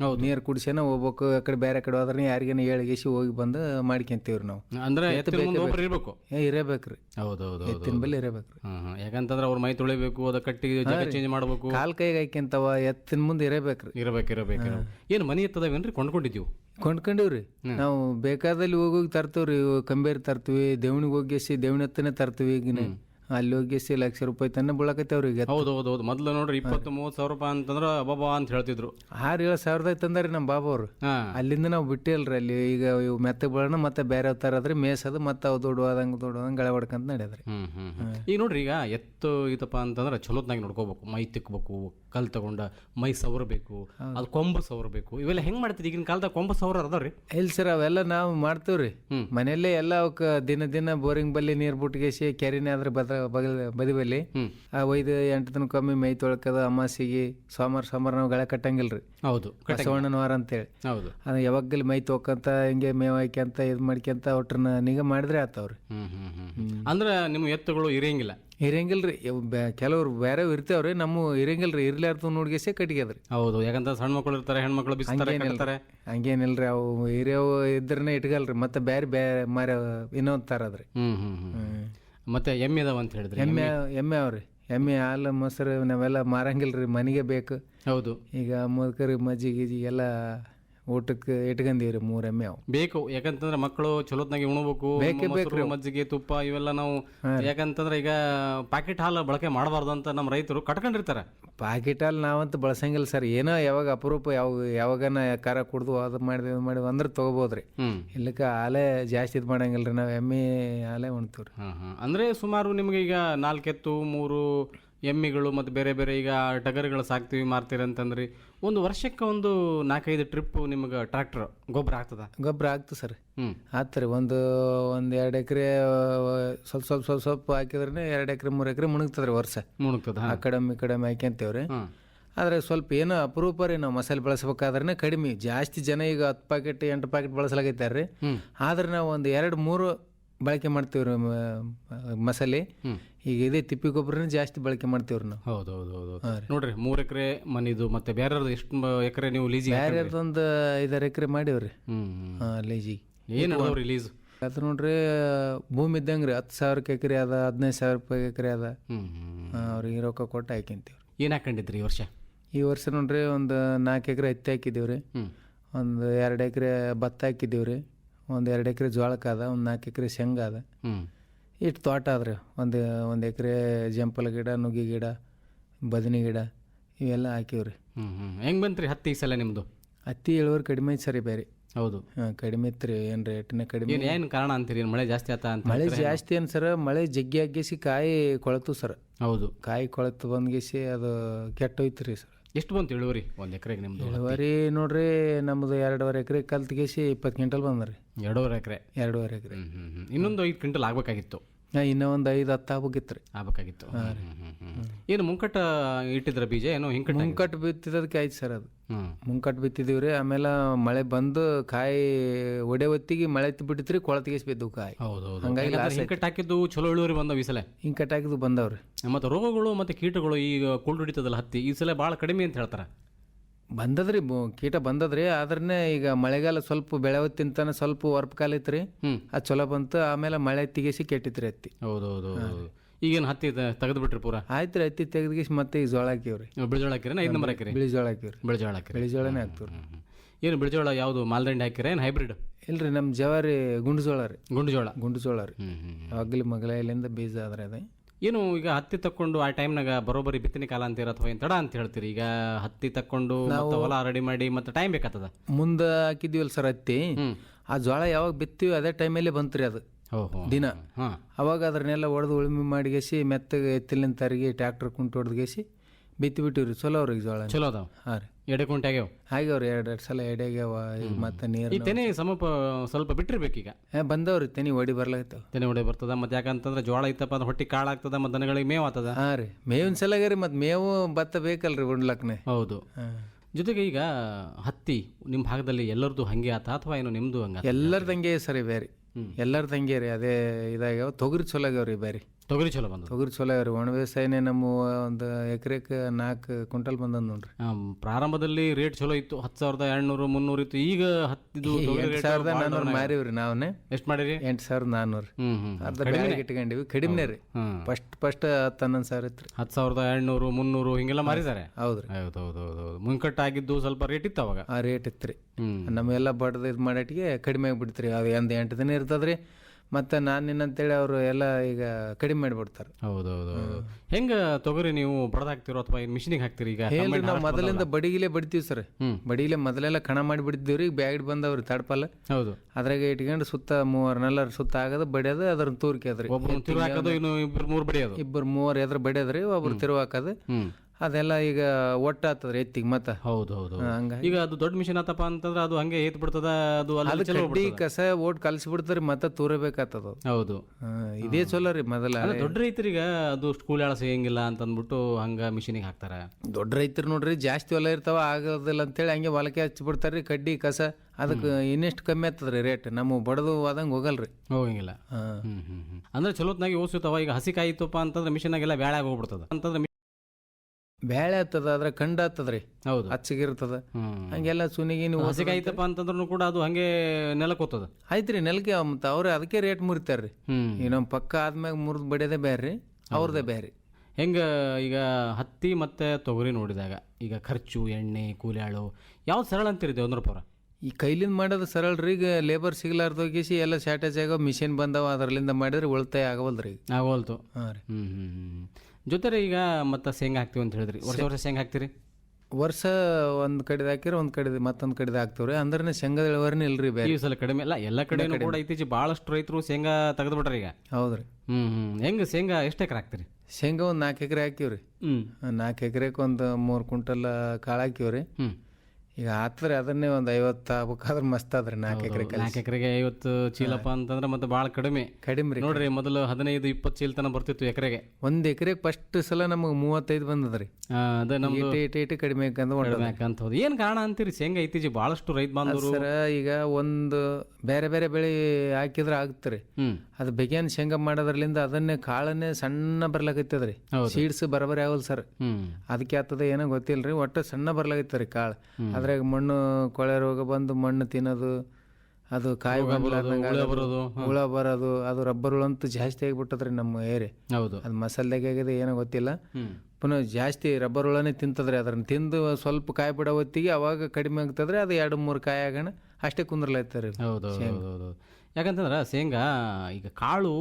ಹೌದು. ನೀರು ಕುಡಿಸೇನ ಹೋಗ್ಬೇಕು ಆ ಕಡೆ ಬೇರೆ ಕಡೆ ಹೋದ್ರೆ ಯಾರಿಗೇನ ಹೇಳಿಗೇಸಿ ಹೋಗಿ ಬಂದು ಮಾಡ್ಕೊಂತೀವ್ರಿ ನಾವು. ಅಂದ್ರೆ ಎತ್ತಿನ ಮುಂದೆ ಒಬ್ರು ಇರ್ಬೇಕು. ಏ ಇರಬೇಕ್ರಿ. ಹೌದು ಹೌದು ಹೌದು ಎತ್ತಿನ ಬಲ್ಲಿ ಇರಬೇಕು ಹ್ಮ್ ಹ್ಮ್. ಯಾಕಂತಂದ್ರೆ ಅವ್ರ ಮೈ ತೊಳಿಬೇಕು ಅದ ಕಟ್ಟಿಗೆ ಚೇಂಜ್ ಮಾಡ್ಬೇಕು. ಕಾಲ್ ಕೈಗೆ ಹಾಕ್ಯಂತವ ಎತ್ತಿನ ಮುಂದೆ ಇರಬೇಕ್ರಿ. ಇರಬೇಕು ಇರಬೇಕು ಇರಬೇಕು. ಏನು ಮನಿ ಎತ್ತದವೇನ್ರಿ ಕೊಂಡ್ಕೊಂಡಿದ್ದೀವಿ? ಕೊಂಡ್ಕೊಂಡಿವ್ರಿ. ನಾವು ಬೇಕಾದಲ್ಲಿ ಹೋಗಿ ತರ್ತೀವ್ರಿ ಕಂಬೇರಿ ತರ್ತೀವಿ ದೇವಣಿಗೆ ಹೋಗಿಸಿ ದೇವ್ನ ಹತ್ತನೇ ತರ್ತೀವಿ ಈಗಿನ. ಅಲ್ಲಿ ಹೋಗಿಸಿ ಲಕ್ಷ ರೂಪಾಯಿ ತನ್ನ ಬೀಳಕತ್ತೇವ್ರಿ ಈಗ ಹೌದು ಹೌದು ಹೌದು. ಮೊದ್ಲು ನೋಡ್ರಿ ಇಪ್ಪತ್ತು ಮೂವತ್ತು ಸಾವಿರ ರೂಪಾಯಿ ಅಂತಂದ್ರೆ ಅಬ್ಬಬ್ಬಾ ಅಂತ ಹೇಳ್ತಿದ್ರು. ಆರು ಏಳು ಸಾವಿರದ ತಂದಾರಿ ನಮ್ಮ ಬಾಬಾ ಅವ್ರು ಹಾ. ಅಲ್ಲಿಂದ ನಾವು ಬಿಟ್ಟಿಲ್ರಿ ಅಲ್ಲಿ ಈಗ ಇವು ಮೆತ್ತಗೆ ಬೀಳೋಣ ಮತ್ತೆ ಬೇರೆ ತರದ್ರಿ ಮೇಸದು ಮತ್ತೆ ಅವು ದೊಡ್ಡವಾದಂಗೆ ದೊಡ್ಡವಾದಂಗೆ ಗಳೆ ಹೊಡ್ಕಂತ ನಡೆದ್ರಿ ಹ್ಮ್ ಹ್ಮ್ ಹ್ಮ್. ಈಗ ನೋಡ್ರಿ ಈಗ ಎತ್ತು ಇದಪ್ಪ ಅಂತಂದ್ರೆ ಚಲೋತ್ನಾಗಿ ನೋಡ್ಕೋಬೇಕು. ಮೈ ತಿಕ್ಬೇಕು ಕಲ್ ತಗೊಂಡ ಮೈ ಸವರಬೇಕು ಅದು ಕೊಂಬು ಸವರಬೇಕು. ಇವೆಲ್ಲ ಹೆಂಗ್ ಮಾಡ್ತೀರಿ? ಈಗಿನ ಕಾಲದಾಗ ಕೊಂಬು ಸವರ ಅದಾವ್ರಿ? ಇಲ್ಲ ಸರ್ ಅವೆಲ್ಲ ನಾವು ಮಾಡ್ತೀವ್ರಿ. ಹ್ಮ್. ಮನೆಯಲ್ಲೇ ಎಲ್ಲ ಅವಕ್ಕೆ ದಿನ ದಿನ ಬೋರಿಂಗ್ ಬಲ್ಲಿ ನೀರು ಬುಟ್ಟಿಗೆಸಿ ಕೆರೆನೇ ಆದ್ರೆ ಬದ ಬಗಲ್ ಬದಿಬಲ್ಲಿ ಒಯ್ದು ಎಂಟು ದಿನಕ್ಕೊಮ್ಮೆ ಮೈ ತೊಳ್ಕದ ಅಮಾಸಿಗೆ ಸೋಮವಾರ ಸೋಮವಾರ ನಾವು ಗಳ ಕಟ್ಟಂಗಿಲ್ರಿ. ಹೌದು ಬಸವಣ್ಣನ ವಾರ ಅಂತೇಳಿ. ಹೌದು. ಅದು ಯಾವಾಗಲಿ ಮೈ ತೊಕ್ಕಂತ ಹಿಂಗೆ ಮೇವ್ ಹಾಕ್ಯಂತ ಇದು ಮಾಡ್ಕ್ಯಂತ ಒಟ್ರನ್ನ ನಿಗ ಮಾಡಿದ್ರೆ ಆತವ್ರಿ. ಅಂದ್ರೆ ನಿಮ್ಮ ಎತ್ತುಗಳು ಇರಂಗಿಲ್ಲ? ಇರಂಗಿಲ್ರಿ. ಕೆಲವ್ರು ಬೇರೆ ಇರ್ತಾವ್ರಿ ನಮ್ಮ ಇರಂಗಿಲ್ರಿ. ಇರ್ಲಾರ್ದು ನೋಡ್ಗೆಸೆ ಕಟ್ಟಿಗೆದ್ರಿ ಹೌದು ಯಾಕಂದ್ರೆ ಸಣ್ಣ ಮಕ್ಕಳು ಇರ್ತಾರೆ ಹೆಣ್ಮಕ್ಳು ಬಿಸ್ತಾರೆ ಹಂಗೇನಿಲ್ರಿ. ಅವು ಹಿರಿಯವು ಇದ್ರನ್ನ ಇಟ್ಗಲ್ರಿ. ಮತ್ತೆ ಬೇರೆ ಬೇರೆ ಮರ ಇನ್ನೊಂದು ತರದ್ರಿ ಹ್ಮ್ ಹ್ಮ್. ಹ್ಮ್. ಮತ್ತೆ ಎಮ್ಮೆ ಅದಾವ ಅಂತ ಹೇಳಿದ್ರೆ ಎಮ್ಮೆ ಎಮ್ಮೆ? ಅವ್ರಿ. ಎಮ್ಮೆ ಹಾಲು ಮೊಸರು ನಾವೆಲ್ಲ ಮಾರಂಗಿಲ್ರಿ ಮನೆಗೆ ಬೇಕು. ಹೌದು. ಈಗ ಮುದುಕರಿ ಮಜ್ಜಿಗೆ ಗಿಜಿ ಎಲ್ಲ ಊಟಕ್ಕೆ ಇಟ್ಕೊಂಡಿರಿ ಮೂರ್ ಎಮ್ಮೆ ಅವು. ಬೇಕು ಯಾಕಂತಂದ್ರೆ ಮಕ್ಕಳು ಚಲೋತ್ನಾಗಿ ಉಣಬೇಕು ಮೊಸರು, ಮಜ್ಜಿಗೆ ತುಪ್ಪ ಇವೆಲ್ಲ ನಾವು ಯಾಕಂತಂದ್ರೆ ಈಗ ಪ್ಯಾಕೆಟ್ ಹಾಲು ಬಳಕೆ ಮಾಡಬಾರ್ದು ಅಂತ ನಮ್ಮ ರೈತರು ಕಟ್ಕೊಂಡಿರ್ತಾರೆ. ಪಾಕಿಟ್ ಹಾಲು ನಾವಂತೂ ಬಳಸಂಗಿಲ್ಲ ಸರ್. ಏನೋ ಯಾವಾಗ ಅಪರೂಪ ಯಾವ ಯಾವಾಗನ ಕರ ಕುಡ್ದು ಅದು ಮಾಡಿದ್ವಿ ಇದು ಮಾಡಿದ್ವಿ ಅಂದ್ರೆ ತೊಗೋಬೋದ್ರಿ ಹ್ಮ್. ಇಲ್ಲಕ್ಕೆ ಹಾಲೇ ಜಾಸ್ತಿ ಇದು ಮಾಡಂಗಿಲ್ಲ ರೀ. ನಾವು ಎಮ್ಮೆ ಹಾಲೇ ಉಣ್ತೀವ್ರಿ ಅಂದ್ರೆ ಸುಮಾರು ನಿಮಗೆ ಈಗ ನಾಲ್ಕೆತ್ತು ಮೂರು ಎಮ್ಮಿಗಳು ಮತ್ತು ಬೇರೆ ಬೇರೆ ಈಗ ಟಗರುಗಳು ಸಾಕ್ತೀವಿ ಮಾರ್ತೀರಿ ಅಂತಂದ್ರಿ ಒಂದು ವರ್ಷಕ್ಕೆ ಒಂದು ನಾಲ್ಕೈದು ಟ್ರಿಪ್ ನಿಮಗೆ ಟ್ರ್ಯಾಕ್ಟರ್ ಗೊಬ್ಬರ ಆಗ್ತದ? ಗೊಬ್ಬರ ಆಗ್ತದೆ ಸರ್. ಹ್ಮ್. ಆತ್ರಿ ಒಂದು ಒಂದು ಎರಡು ಎಕರೆ ಸ್ವಲ್ಪ ಸ್ವಲ್ಪ ಸ್ವಲ್ಪ ಸ್ವಲ್ಪ ಹಾಕಿದ್ರೆ ಎರಡು ಎಕರೆ ಮೂರು ಎಕರೆ ಮುಣಗ್ತದ್ರಿ ವರ್ಷ. ಮುಣುಗ್ತದ ಆ ಕಡಿಮೆ ಈ ಕಡಮೆ ಹಾಕ್ಯಂತೀವ್ರಿ. ಆದರೆ ಸ್ವಲ್ಪ ಏನು ಅಪರೂಪ ರೀ ನಾವು ಮಸಾಲೆ ಬಳಸಬೇಕಾದ್ರೆ ಕಡಿಮೆ. ಜಾಸ್ತಿ ಜನ ಈಗ ಹತ್ತು ಪ್ಯಾಕೆಟ್ ಎಂಟು ಪ್ಯಾಕೆಟ್ ಬಳಸಲಾಗೈತಾರೆ ರೀ ಆದ್ರೆ ನಾವು ಒಂದು ಎರಡು ಮೂರು ಬಳಕೆ ಮಾಡ್ತೀವಿ ರೀ ಮಸಾಲೆ. ಈಗ ಇದೇ ತಿಪ್ಪಿ ಗೊಬ್ಬರನೇ ಜಾಸ್ತಿ ಬಳಕೆ ಮಾಡ್ತೀವ್ರಿ ನಾವು. ಹೌದು ಹೌದು ಹೌದು ನೋಡ್ರಿ ಮೂರ್ ಎಕರೆ ಮನಿದು ಮತ್ತೆ ಬೇರೆ ಎಷ್ಟು ಎಕರೆ ನೀವು ಲೀಸ್ ಬೇರೆ ಒಂದು ಐದಾರು ಎಕರೆ ಮಾಡೀವ್ರಿ. ಹ್ಮ್ ಲೀಜಿ ಹಾಂ ಲೇಜಿಗೆ ಏನು ಅದಾವ್ರಿ ಲೀಸ್ ಅದು ನೋಡ್ರಿ ಭೂಮಿ ಇದ್ದಂಗ್ರಿ ಹತ್ತು ಸಾವಿರಕ್ಕೆ ಎಕರೆ ಅದ ಹದಿನೈದು ಸಾವಿರ ರೂಪಾಯಿ ಎಕರೆ ಅದ. ಹ್ಮ್. ಆ, ಅವ್ರಿಗೆ ರೊಕ್ಕ ಕೊಟ್ಟು ಹಾಕ್ಯಂತೀವ್ರಿ ಏನ್ ಹಾಕೊಂಡಿದ್ರಿ ಈ ವರ್ಷ? ಈ ವರ್ಷ ನೋಡ್ರಿ ಒಂದು ನಾಲ್ಕು ಎಕರೆ ಹತ್ತಿ ಹಾಕಿದ್ದೀವ್ರಿ. ಹ್ಮ್. ಒಂದು ಎರಡು ಎಕರೆ ಭತ್ತ ಹಾಕಿದ್ದೀವ್ರಿ. ಒಂದು ಎರಡು ಎಕರೆ ಜೋಳಕ್ಕೆ ಅದ ಒಂದು ನಾಲ್ಕು ಎಕರೆ ಶೇಂಗಾ ಅದ. ಹ್ಮ್. ಇಷ್ಟು ತೋಟ ಆದ್ರಿ ಒಂದು ಒಂದು ಎಕರೆ ಜಂಪಲ್ ಗಿಡ ನುಗ್ಗಿ ಗಿಡ ಬದನಿ ಗಿಡ ಇವೆಲ್ಲ ಹಾಕಿವ್ರಿ. ಹ್ಞೂ ಹ್ಞೂ ಹೆಂಗೆ ಹೆಂಗ್ ಬಂತ್ರಿ ಹತ್ತಿ ಈ ಸಲ ನಿಮ್ಮದು ಹತ್ತಿ ಇಳುವರಿ ಕಡಿಮೆ ಐತೆ ಸರಿ ಬೇರೆ. ಹೌದು. ಹಾಂ ಕಡಿಮೆ ಇತ್ತು ರೀ ಏನು ರೇಟ್ನ ಕಡಿಮೆ ಏನು ಏನ್ ಕಾರಣ ಅಂತೀರಿ? ಏನ್ ಮಳೆ ಜಾಸ್ತಿ ಆತ ಅಂತ ಮಳೆ ಜಾಸ್ತಿ ಏನು ಸರ್ ಮಳೆ ಜಗ್ಗಿ ಹಗ್ಗಿಸಿ ಕಾಯಿ ಕೊಳತು ಸರ್. ಹೌದು. ಕಾಯಿ ಕೊಳತು ಬಂದ್ಗಿಸಿ ಅದು ಕೆಟ್ಟೋಯ್ತು ರೀ ಸರ್. ಎಷ್ಟು ಬಂತು ಇಳುವರಿ? ಒಂದು ಎಕರೆಗೆ ನಿಮ್ದು ಇಳುವರಿ ನೋಡ್ರಿ ನಮ್ದು ಎರಡೂವರೆ ಎಕರೆ ಕಲ್ತ್ಗಿಸಿ ಇಪ್ಪತ್ತು ಕ್ವಿಂಟಲ್ ಬಂದ್ರಿ. ಎರಡೂವರೆ ಎಕರೆ? ಎರಡೂವರೆ ಎಕರೆ. ಹ್ಞೂ ಹ್ಞೂ ಹ್ಮ್. ಇನ್ನೊಂದು ಐದು ಕ್ವಿಂಟಲ್ ಆಗ್ಬೇಕಾಗಿತ್ತು. ಇನ್ನೂ ಒಂದು ಐದು ಹತ್ತು ಆಗ್ಬೇಕಿತ್ತು ರೀ. ಆಗ್ಬೇಕಾಗಿತ್ತು. ಏನು ಮುಂಕಟ ಇಟ್ಟಿದ್ರ ಬೀಜ? ಏನೋ ಹಿಂಕಟ್ ಮುಂಕಟ್ ಬಿತ್ತಿದ್ದಕ್ಕೆ ಆಯ್ತು ಸರ್ ಅದು. ಮುಂಕಟ್ ಬಿತ್ತಿದೀವಿ ರೀ ಆಮೇಲೆ ಮಳೆ ಬಂದು ಕಾಯಿ ಒಡೆ ಹೊತ್ತಿಗೆ ಮಳೆ ಬಿಟ್ಟಿತ್ರಿ ಕೊಳತಿಗೆ ಬಿದ್ದು ಕಾಯಿ. ಹೌದು ಹಂಗಾಗಿ ಹಿಂಕಟ್ಟ ಹಾಕಿದ್ದು ಚಲೋ ಇಳುವರಿ ಬಂದವು ಈ ಸಲ? ಹಿಂಕಟ್ ಹಾಕಿದ್ದು ಬಂದವ್ರಿ. ಮತ್ತೆ ರೋಗಗಳು ಮತ್ತೆ ಕೀಟಗಳು ಈಗ ಕುಳ್ಳು ಹಿಡಿತದಲ್ಲ ಹತ್ತಿ ಈ ಸಲ ಭಾಳ ಕಡಿಮೆ ಅಂತ ಹೇಳ್ತಾರ. ಬಂದದ್ರಿ ಬು- ಕೀಟ ಬಂದದ್ರಿ ಆದ್ರನೇ ಈಗ ಮಳೆಗಾಲ ಸ್ವಲ್ಪ ಬೆಳೆ ಹೊತ್ತಿಂತಾನೆ ಸ್ವಲ್ಪ ವರ್ಪ್ ಕಾಲ ಇತ್ತು ಹ್ಮ್. ಅದು ಚಲೋ ಬಂತು ಆಮೇಲೆ ಮಳೆ ತೆಗಿಸಿ ಕೆಟ್ಟಿತ್ರಿ ಹತ್ತಿ. ಹೌದು ಹೌದು ಹೌದು. ಈಗೇನು ಹತ್ತಿ ತೆಗೆದು ಬಿಟ್ರಿ ಪೂರ? ಆಯ್ತು ರೀ ಹತ್ತಿ ತೆಗೆದ್ಗಿಸಿ ಮತ್ತೆ ಈಗ ಜೋಳ ಹಾಕಿವ್ರಿ ಬಿಳಿಜೋಳ ಹಾಕಿರ ಐದು ನಂಬರ್ ಹಾಕಿರಿ ಬಿಳಿ ಜೋಳ ಹಾಕಿವ್ರಿ ಬಿಳಿಜೋಳ ಹಾಕಿರಿ ಬಿಳಿ ಜೋಳನೇ ಹಾಕ್ತಿವ್ರಿ. ಏನು ಬಿಳಿಜೋಳ ಯಾವುದು? ಮಾಲ್ದಂಡಿ ಹಾಕಿರ ಏನು ಹೈಬ್ರಿಡ್? ಇಲ್ರಿ ನಮ್ಮ ಜವಾರಿ ಗುಂಡು ಜೋಳ ರೀ. ಗುಂಡು ಜೋಳ. ಗುಂಡು ಜೋಳ ರೀ. ಹ್ಮ್ ಹ್ಮ್ ಹ್ಮ್. ಅಗ್ಲಿ ಮಗಲೆಯಿಂದ ಬೀಜ ಆದ್ರೆ ಅದ. ಏನು ಈಗ ಹತ್ತಿ ತಕ್ಕೊಂಡು ಆ ಟೈಮ್ನಾಗ ಬರೋಬರಿ ಬಿತ್ತನೆ ಕಾಲ ಅಂತೀರ ಅಥವಾ ಏನು ತಡ ಅಂತ ಹೇಳ್ತೀರಿ? ಈಗ ಹತ್ತಿ ತಕ್ಕೊಂಡು ಮತ್ತೆ ಹೊಲ ರೆಡಿ ಮಾಡಿ ಮತ್ತೆ ಟೈಮ್ ಬೇಕಾಗ್ತದ? ಮುಂದೆ ಹಾಕಿದೀವಲ್ಲ ಸರ್ ಹತ್ತಿ ಆ ಜೋಳ ಯಾವಾಗ ಬಿತ್ತೀವಿ ಅದೇ ಟೈಮಲ್ಲಿ ಬಂತ್ರಿ ಅದು. ದಿನ. ಅವಾಗ ಅದನ್ನೆಲ್ಲ ಹೊಡೆದು ಉಳುಮೆ ಮಾಡಿಗೆಸಿ ಮೆತ್ತಗೆ ಎತ್ತಿಲಿನ ತರಗಿ ಟ್ಯಾಕ್ಟರ್ ಕುಂಟು ಹೊಡೆದ್ಗೆಸಿ ಬಿತ್ತಿ ಬಿಟ್ಟಿವ್ರಿ. ಚಲೋ ಅವ್ರಿಗೆ ಜೋಳ ಚಲೋ ಅದಾವ. ಹಾಂ ರೀ. ಎಡೆ ಕುಂಟೆ ಆಗ್ಯಾವ ಆಗ್ಯಾವ್ರಿ ಎರಡು ಎರಡು ಸಲ ಎಡೆಗ್ಯಾವ ಈಗ ಮತ್ತೆ ನೀರು ಈ ತೆನೆ ಸಮಪ ಸ್ವಲ್ಪ ಬಿಟ್ಟಿರ್ಬೇಕೀಗ ಏ ಬಂದವ್ರಿ ತೆನಿ ಹೊಡಿ ಬರ್ಲಾಗ್ತಾವ ತೆನೆ ಹೊಡೆ ಬರ್ತದ ಮತ್ತೆ ಯಾಕಂತಂದ್ರೆ ಜೋಳ ಇತ್ತಪ್ಪ ಅಂದ್ರೆ ಹೊಟ್ಟಿ ಕಾಳು ಆಗ್ತದ ಮತ್ತೆ ದನಗಳಿಗೆ ಮೇವ್ ಆಗ್ತದ ಹಾಂ ರೀ. ಮೇವಿನ ಸಲಗ ರೀ ಮತ್ತು ಮೇವು ಭತ್ತ ಬೇಕಲ್ರಿ ಉಣ್ಲಕ್ನೆ. ಹೌದು. ಜೊತೆಗೆ ಈಗ ಹತ್ತಿ ನಿಮ್ಮ ಭಾಗದಲ್ಲಿ ಎಲ್ಲರದು ಹಂಗೆ ಆತ ಅಥವಾ ಏನು ನಿಮ್ಮದು ಹಂಗೆ ಎಲ್ಲರ ತಂಗೆ ಸರಿ ಬೇರೆ ಎಲ್ಲರ ತಂಗೆ ರೀ ಅದೇ ಇದಾಗ್ಯಾವ. ತೊಗರಿ ಚಲೋ ಆಗ್ಯಾವ್ರಿ ಬೇರೆ ತೊಗರಿ ಚಲೋ ಬಂದ ತೊಗರಿ ಚಲೋ ರೀ ಒಣ ಬೇಸಾಯನೇ ನಮ್ಮ ಒಂದು ಎಕರೆಕ ನಾಲ್ಕು ಕ್ವಿಂಟಲ್ ಬಂದದ ನೋಡ್ರಿ. ಪ್ರಾರಂಭದಲ್ಲಿ ರೇಟ್ ಚಲೋ ಇತ್ತು ಹತ್ತು ಸಾವಿರದ ಎರಡ್ನೂರು ಮುನ್ನೂರು ಇತ್ತು. ಈಗ ಹತ್ತಿದು ಎಂಟು ಸಾವಿರದ ನಾನ್ನೂರು ಮಾರಿವ್ರಿ ನಾವೇ ಎಷ್ಟು ಮಾಡಿರಿ? ಎಂಟು ಸಾವಿರದ ನಾನ್ನೂರು ಅರ್ಧ ಬ್ಯಾಗ್ ಇಟ್ಕೊಂಡಿವಿ ಕಡಿಮೆ ರೀ. ಫಸ್ಟ್ ಫಸ್ಟ್ ಹತ್ತು ಹನ್ನೊಂದು ಸಾವಿರ ಇತ್ತು ಹತ್ತು ಸಾವಿರದ ಎರಡ್ನೂರು ಮುನ್ನೂರು ಹಿಂಗೆಲ್ಲ ಮಾರಿದ್ದಾರೆ ಹೌದು ರೀ ಹೌದು ಹೌದು ಹೌದು ಹೌದು. ಮುಂಕಟ್ಟಾಗಿದ್ದು ಸ್ವಲ್ಪ ರೇಟ್ ಇತ್ತು ಅವಾಗ? ಆ ರೇಟ್ ಇತ್ತು ರೀ. ನಮ್ಮೆಲ್ಲ ಬಡ್ದು ಇದು ಮಾಡಟ್ಟಿಗೆ ಕಡಿಮೆ ಆಗಿಬಿಡ್ತು ರೀ. ಅದು ಒಂದು ಎಂಟು ದಿನ ಇರ್ತದ್ರಿ. ಮತ್ತು ನಾನು ನಿನ್ನಂತೇಳಿ ಅವರು ಎಲ್ಲ ಈಗ ಕಡಿಮೆ ಮಾಡಿಬಿಡ್ತಾರೆ. ಹೌದೌದು ಹೌದು. ಹೌದು ಹೆಂಗ ತೊಗರಿ ನೀವು ಬಡದಾಕ್ತಿರೋ ಅಥವಾ ಮಿಷಿನಿಗೆ ಹಾಕ್ತೀರಿ ಈಗ? ಹೇಳಿ ನಾವು ಮೊದಲಿಂದ ಬಡಿಗಿಲೆ ಬಡಿತೀವಿ ಸರ್. ಬಡಿಗಿಲೆ ಮೊದಲೆಲ್ಲ ಕಣ ಮಾಡಿ ಬಿಡ್ತೀವ್ರಿ ಬ್ಯಾಗ್ ಬಂದವ್ರಿ ತಡಪಲ್ಲ ಹೌದು. ಅದ್ರಾಗ ಇಟ್ಕೊಂಡು ಸುತ್ತ ಮೂವರು ನೆಲ್ಲರ ಸುತ್ತ ಆಗದ ಬಡಿಯೋದು ಅದ್ರ ತೂರ್ಕೆ ಅದ್ರಿ. ಒಬ್ರು ತಿರು ಹಾಕೋದು ಇನ್ನು ಇಬ್ರು ಮೂರು ಬಡಿಯೋದು. ಇಬ್ಬರು ಮೂವರು ಎದ್ರ ಬಡಿಯೋದ್ರಿ ಒಬ್ರು ಹಾಕೋದು ಹ್ಮ್. ಅದೆಲ್ಲ ಈಗ ಒಟ್ಟು ಆತದ ಎತ್ತಿಗೆ ಮತ್ತೆ. ಹೌದು ಹೌದು. ಹಂಗಾಗಿ. ಈಗ ಅದು ದೊಡ್ಡ ಮಿಷಿನ್ ಆತಪ್ಪ ಅಂತಂದ್ರೆ ಅದು ಹಂಗೆ ಏತ್ ಬಿಡ್ತದ ಅದು ಅಲ್ಲಿ ಅದು ಚಲೋ ಕಡ್ಡಿ ಕಸ ಓಟ್ ಕಲ್ಸಿ ಬಿಡ್ತಾರೆ ಮತ್ತೆ ತೂರಬೇಕಾಗ್ತದ ಹೌದು. ಇದೇ ಚಲೋ ರೀ ಮೊದಲ. ದೊಡ್ಡ ರೈತರಿಗೆ ಅದು ಸ್ಕೂಲ್ ಆಳ ಸಿಗಂಗಿಲ್ಲ ಅಂತ ಅಂದ್ಬಿಟ್ಟು ಹಂಗ ಮಿಷಿನಿಗೆ ಹಾಕ್ತಾರ? ದೊಡ್ಡ ರೈತರು ನೋಡ್ರಿ ಜಾಸ್ತಿ ಹೊಲ ಇರ್ತಾವ ಆಗೋದಿಲ್ಲ ಅಂತೇಳಿ ಹಂಗೆ ಹೊಲಕ್ಕೆ ಹಚ್ಚಿ ಬಿಡ್ತಾರ್ರಿ ಕಡ್ಡಿ ಕಸ. ಅದಕ್ಕೆ ಇನ್ನೆಷ್ಟು ಕಮ್ಮಿ ಆಗ್ತದ್ರಿ ರೇಟ್? ನಮ್ಮ ಬಡದು ಆದಂಗೆ ಹೋಗಲ್ರಿ. ಹೋಗಂಗಿಲ್ಲ. ಹಾ. ಹ್ಮ್ ಹ್ಮ್ ಹ್ಮ್. ಅಂದ್ರೆ ಚಲೋತ್ನಾಗಿ ಓದಿಸ್ತಾವ ಈಗ ಹಸಿ ಕಾಯಿತಪ್ಪ ಅಂತಂದ್ರೆ ಮಿಷಿನಾಗೆಲ್ಲ ಬ್ಯಾಳೆ ಹೋಗ್ಬಿಡ್ತದ. ಅಂತಂದ್ರೆ ಬ್ಯಾಳೆ ಆಗ್ತದ ಅದ್ರ ಕಂಡ ಆಗ್ತದ್ರಿ ಹೌದು. ಹಚ್ಚಗಿರ್ತದ. ಹಂಗೆಲ್ಲ ಸುನಿಗಿ ನೀವು ಹಸಿ ಕಾಯಿ ಅಂತಂದ್ರೂ ಕೂಡ ಅದು ಹಂಗೆ ನೆಲಕ್ಕೆ ಹೋಗ್ತದ. ಆಯ್ತ್ರಿ ನೆಲಕ್ಕೆ ಮತ್ತೆ ಅವ್ರು ಅದಕ್ಕೆ ರೇಟ್ ಮುರಿತಾರ್ರಿ. ಇನ್ನೊಂದ್ ಈ ನಮ್ಮ ಪಕ್ಕ ಆದ್ಮ್ಯಾಗ ಮುರಿದು ಬಡಿಯೋದೇ ಬೇರೆ ಅವ್ರದೇ ಬ್ಯಾರಿ ಬೇರೆ ಹೆಂಗ ಈಗ ಹತ್ತಿ ಮತ್ತೆ ತೊಗರಿ ನೋಡಿದಾಗ ಈಗ ಖರ್ಚು ಎಣ್ಣೆ ಕೂಲಿಯಾಳು ಯಾವ್ದು ಸರಳ ಅಂತೀರಿ ದೇವಂದ್ರಪುರ ಈ ಕೈಲಿಂದ ಮಾಡೋದು ಸರಳ ರೀ ಈಗ ಲೇಬರ್ ಸಿಗ್ಲಾರ್ದೋಗಿಸಿ ಎಲ್ಲ ಶಾರ್ಟೇಜ್ ಆಗೋ ಮಿಷಿನ್ ಬಂದವ ಅದರಲ್ಲಿಂದ ಮಾಡಿದ್ರೆ ಉಳಿತಾಯ ಆಗವಲ್ದ್ರಿ. ಈಗ ಆಗೋಲ್ತು ಹಾಂ ರೀ. ಹ್ಞೂ ಹ್ಮ್. ಹ್ಮ್ ಜೊತೆ ಈಗ ಮತ್ತೆ ಶೇಂಗಾ ಹಾಕ್ತೀವಿ ಅಂತ ಹೇಳಿದ್ರಿ. ವರ್ಷ ವರ್ಷ ಶೇಂಗಾ ಹಾಕ್ತೀರಿ? ವರ್ಷ ಒಂದು ಕಡೆದು ಹಾಕಿರ ಒಂದು ಕಡೆ ಮತ್ತೊಂದು ಕಡೆ ಹಾಕ್ತೇವ್ರಿ. ಅಂದ್ರೆ ಶೇಂಗದ ಇಳುವರಿನೇ ಇಲ್ರಿ ಬೇರೆ. ಈ ಸಲ ಕಡಿಮೆ ಇಲ್ಲ ಎಲ್ಲ ಕಡೆ ಕೂಡ ಇತ್ತೀಚೆಗೆ ಭಾಳಷ್ಟು ರೈತರು ಶೇಂಗಾ ತೆಗೆದು ಬಿಟ್ರಿ ಈಗ. ಹೌದ್ರಿ. ಹ್ಮ್ ಹ್ಮ್. ಹೆಂಗ ಶೇಂಗಾ ಎಷ್ಟು ಎಕರೆ ಹಾಕ್ತಿರಿ? ಶೇಂಗಾ ಒಂದು ನಾಲ್ಕು ಎಕರೆ ಹಾಕಿವ್ರಿ. ಹ್ಮ್. ನಾಲ್ಕು ಎಕರೆಗೆ ಒಂದು ಮೂರು ಕ್ವಿಂಟಲ್ ಕಾಳು ಹಾಕಿವ್ರಿ. ಹ್ಮ್. ಈಗ ಆತ್ರಿ ಅದನ್ನೇ ಒಂದು ಐವತ್ತು ಆಗ್ಬೇಕಾದ್ರೆ ಮಸ್ತ್ ಅದ್ರಿ ನಾಲ್ಕು ಎಕರೆ ನಾಲ್ಕು ಎಕರೆಗೆ ಐವತ್ತು ಚೀಲಪ್ಪ ಅಂತಂದ್ರೆ ಮತ್ತೆ ಭಾಳ ಕಡಿಮೆ. ಕಡಿಮೆ ರೀ. ನೋಡ್ರಿ ಮೊದಲು ಹದಿನೈದು ಇಪ್ಪತ್ತು ಚೀಲ ತನಕ ಬರ್ತಿತ್ತು ಎಕರೆಗೆ. ಒಂದು ಎಕರೆಗೆ ಫಸ್ಟ್ ಸಲ ನಮಗೆ ಮೂವತ್ತೈದು ಬಂದದ್ರಿ. ಅದೇ ನಮ್ದು ಇಟ್ಟು ಇಟ್ಟು ಕಡಿಮೆ ಅಂತ ಹೋದ್. ಏನು ಕಾರಣ ಅಂತೀರಿ ಶೇಂಗಾ ಐತಿಜಿ ಭಾಳಷ್ಟು ರೈತ ಬಾಂಧವರು ಸರ ಈಗ ಒಂದು ಬೇರೆ ಬೇರೆ ಬೆಳೆ ಹಾಕಿದ್ರೆ ಆಗ್ತರಿ ಅದು ಬೆಗೆನ್ ಶೇಂಗಾ ಮಾಡೋದ್ರಲ್ಲಿಂದ ಅದನ್ನೇ ಕಾಳನ್ನೇ ಸಣ್ಣ ಬರ್ಲಾಕತ್ತದ್ರಿ ಸೀಡ್ಸ್ ಬರಬರಿ ಆಗಲ್ ಸರ್. ಅದಕ್ಕೆ ಆಗ್ತದ ಏನೋ ಗೊತ್ತಿಲ್ರಿ ಒಟ್ಟು ಸಣ್ಣ ಬರ್ಲಾಗೈತೆ ರೀ ಕಾಳು. ಅದ್ರಾಗ ಮಣ್ಣು ಕೊಳೆ ರೋಗ ಬಂದು ಮಣ್ಣು ತಿನ್ನೋದು ಅದು ಕಾಯಿ ಬರೋದು, ಹುಳ ಬರೋದು ಅದು ರಬ್ಬರ್ ಹುಳಂತೂ ಜಾಸ್ತಿ ಆಗಿಬಿಟ್ಟದ್ರಿ ನಮ್ಮ ಏರಿ. ಹೌದು. ಅದು ಮಸಾಲ್ದಾಗ ಆಗಿದೆ ಏನೋ ಗೊತ್ತಿಲ್ಲ. ಪುನಃ ಜಾಸ್ತಿ ರಬ್ಬರ್ ಹುಳನೇ ತಿಂತದ್ರಿ ಅದನ್ನ. ತಿಂದು ಸ್ವಲ್ಪ ಕಾಯಿ ಬಿಡೋ ಹೊತ್ತಿಗೆ ಅವಾಗ ಕಡಿಮೆ ಆಗ್ತದ್ರಿ ಅದು ಎರಡು ಮೂರು ಕಾಯಿ ಆಗೋಣ ಅಷ್ಟೇ ಹೌದು ಹೌದು. ಯಾಕಂತಂದ್ರೆ ಶೇಂಗಾ ಈಗ ಕಾಳು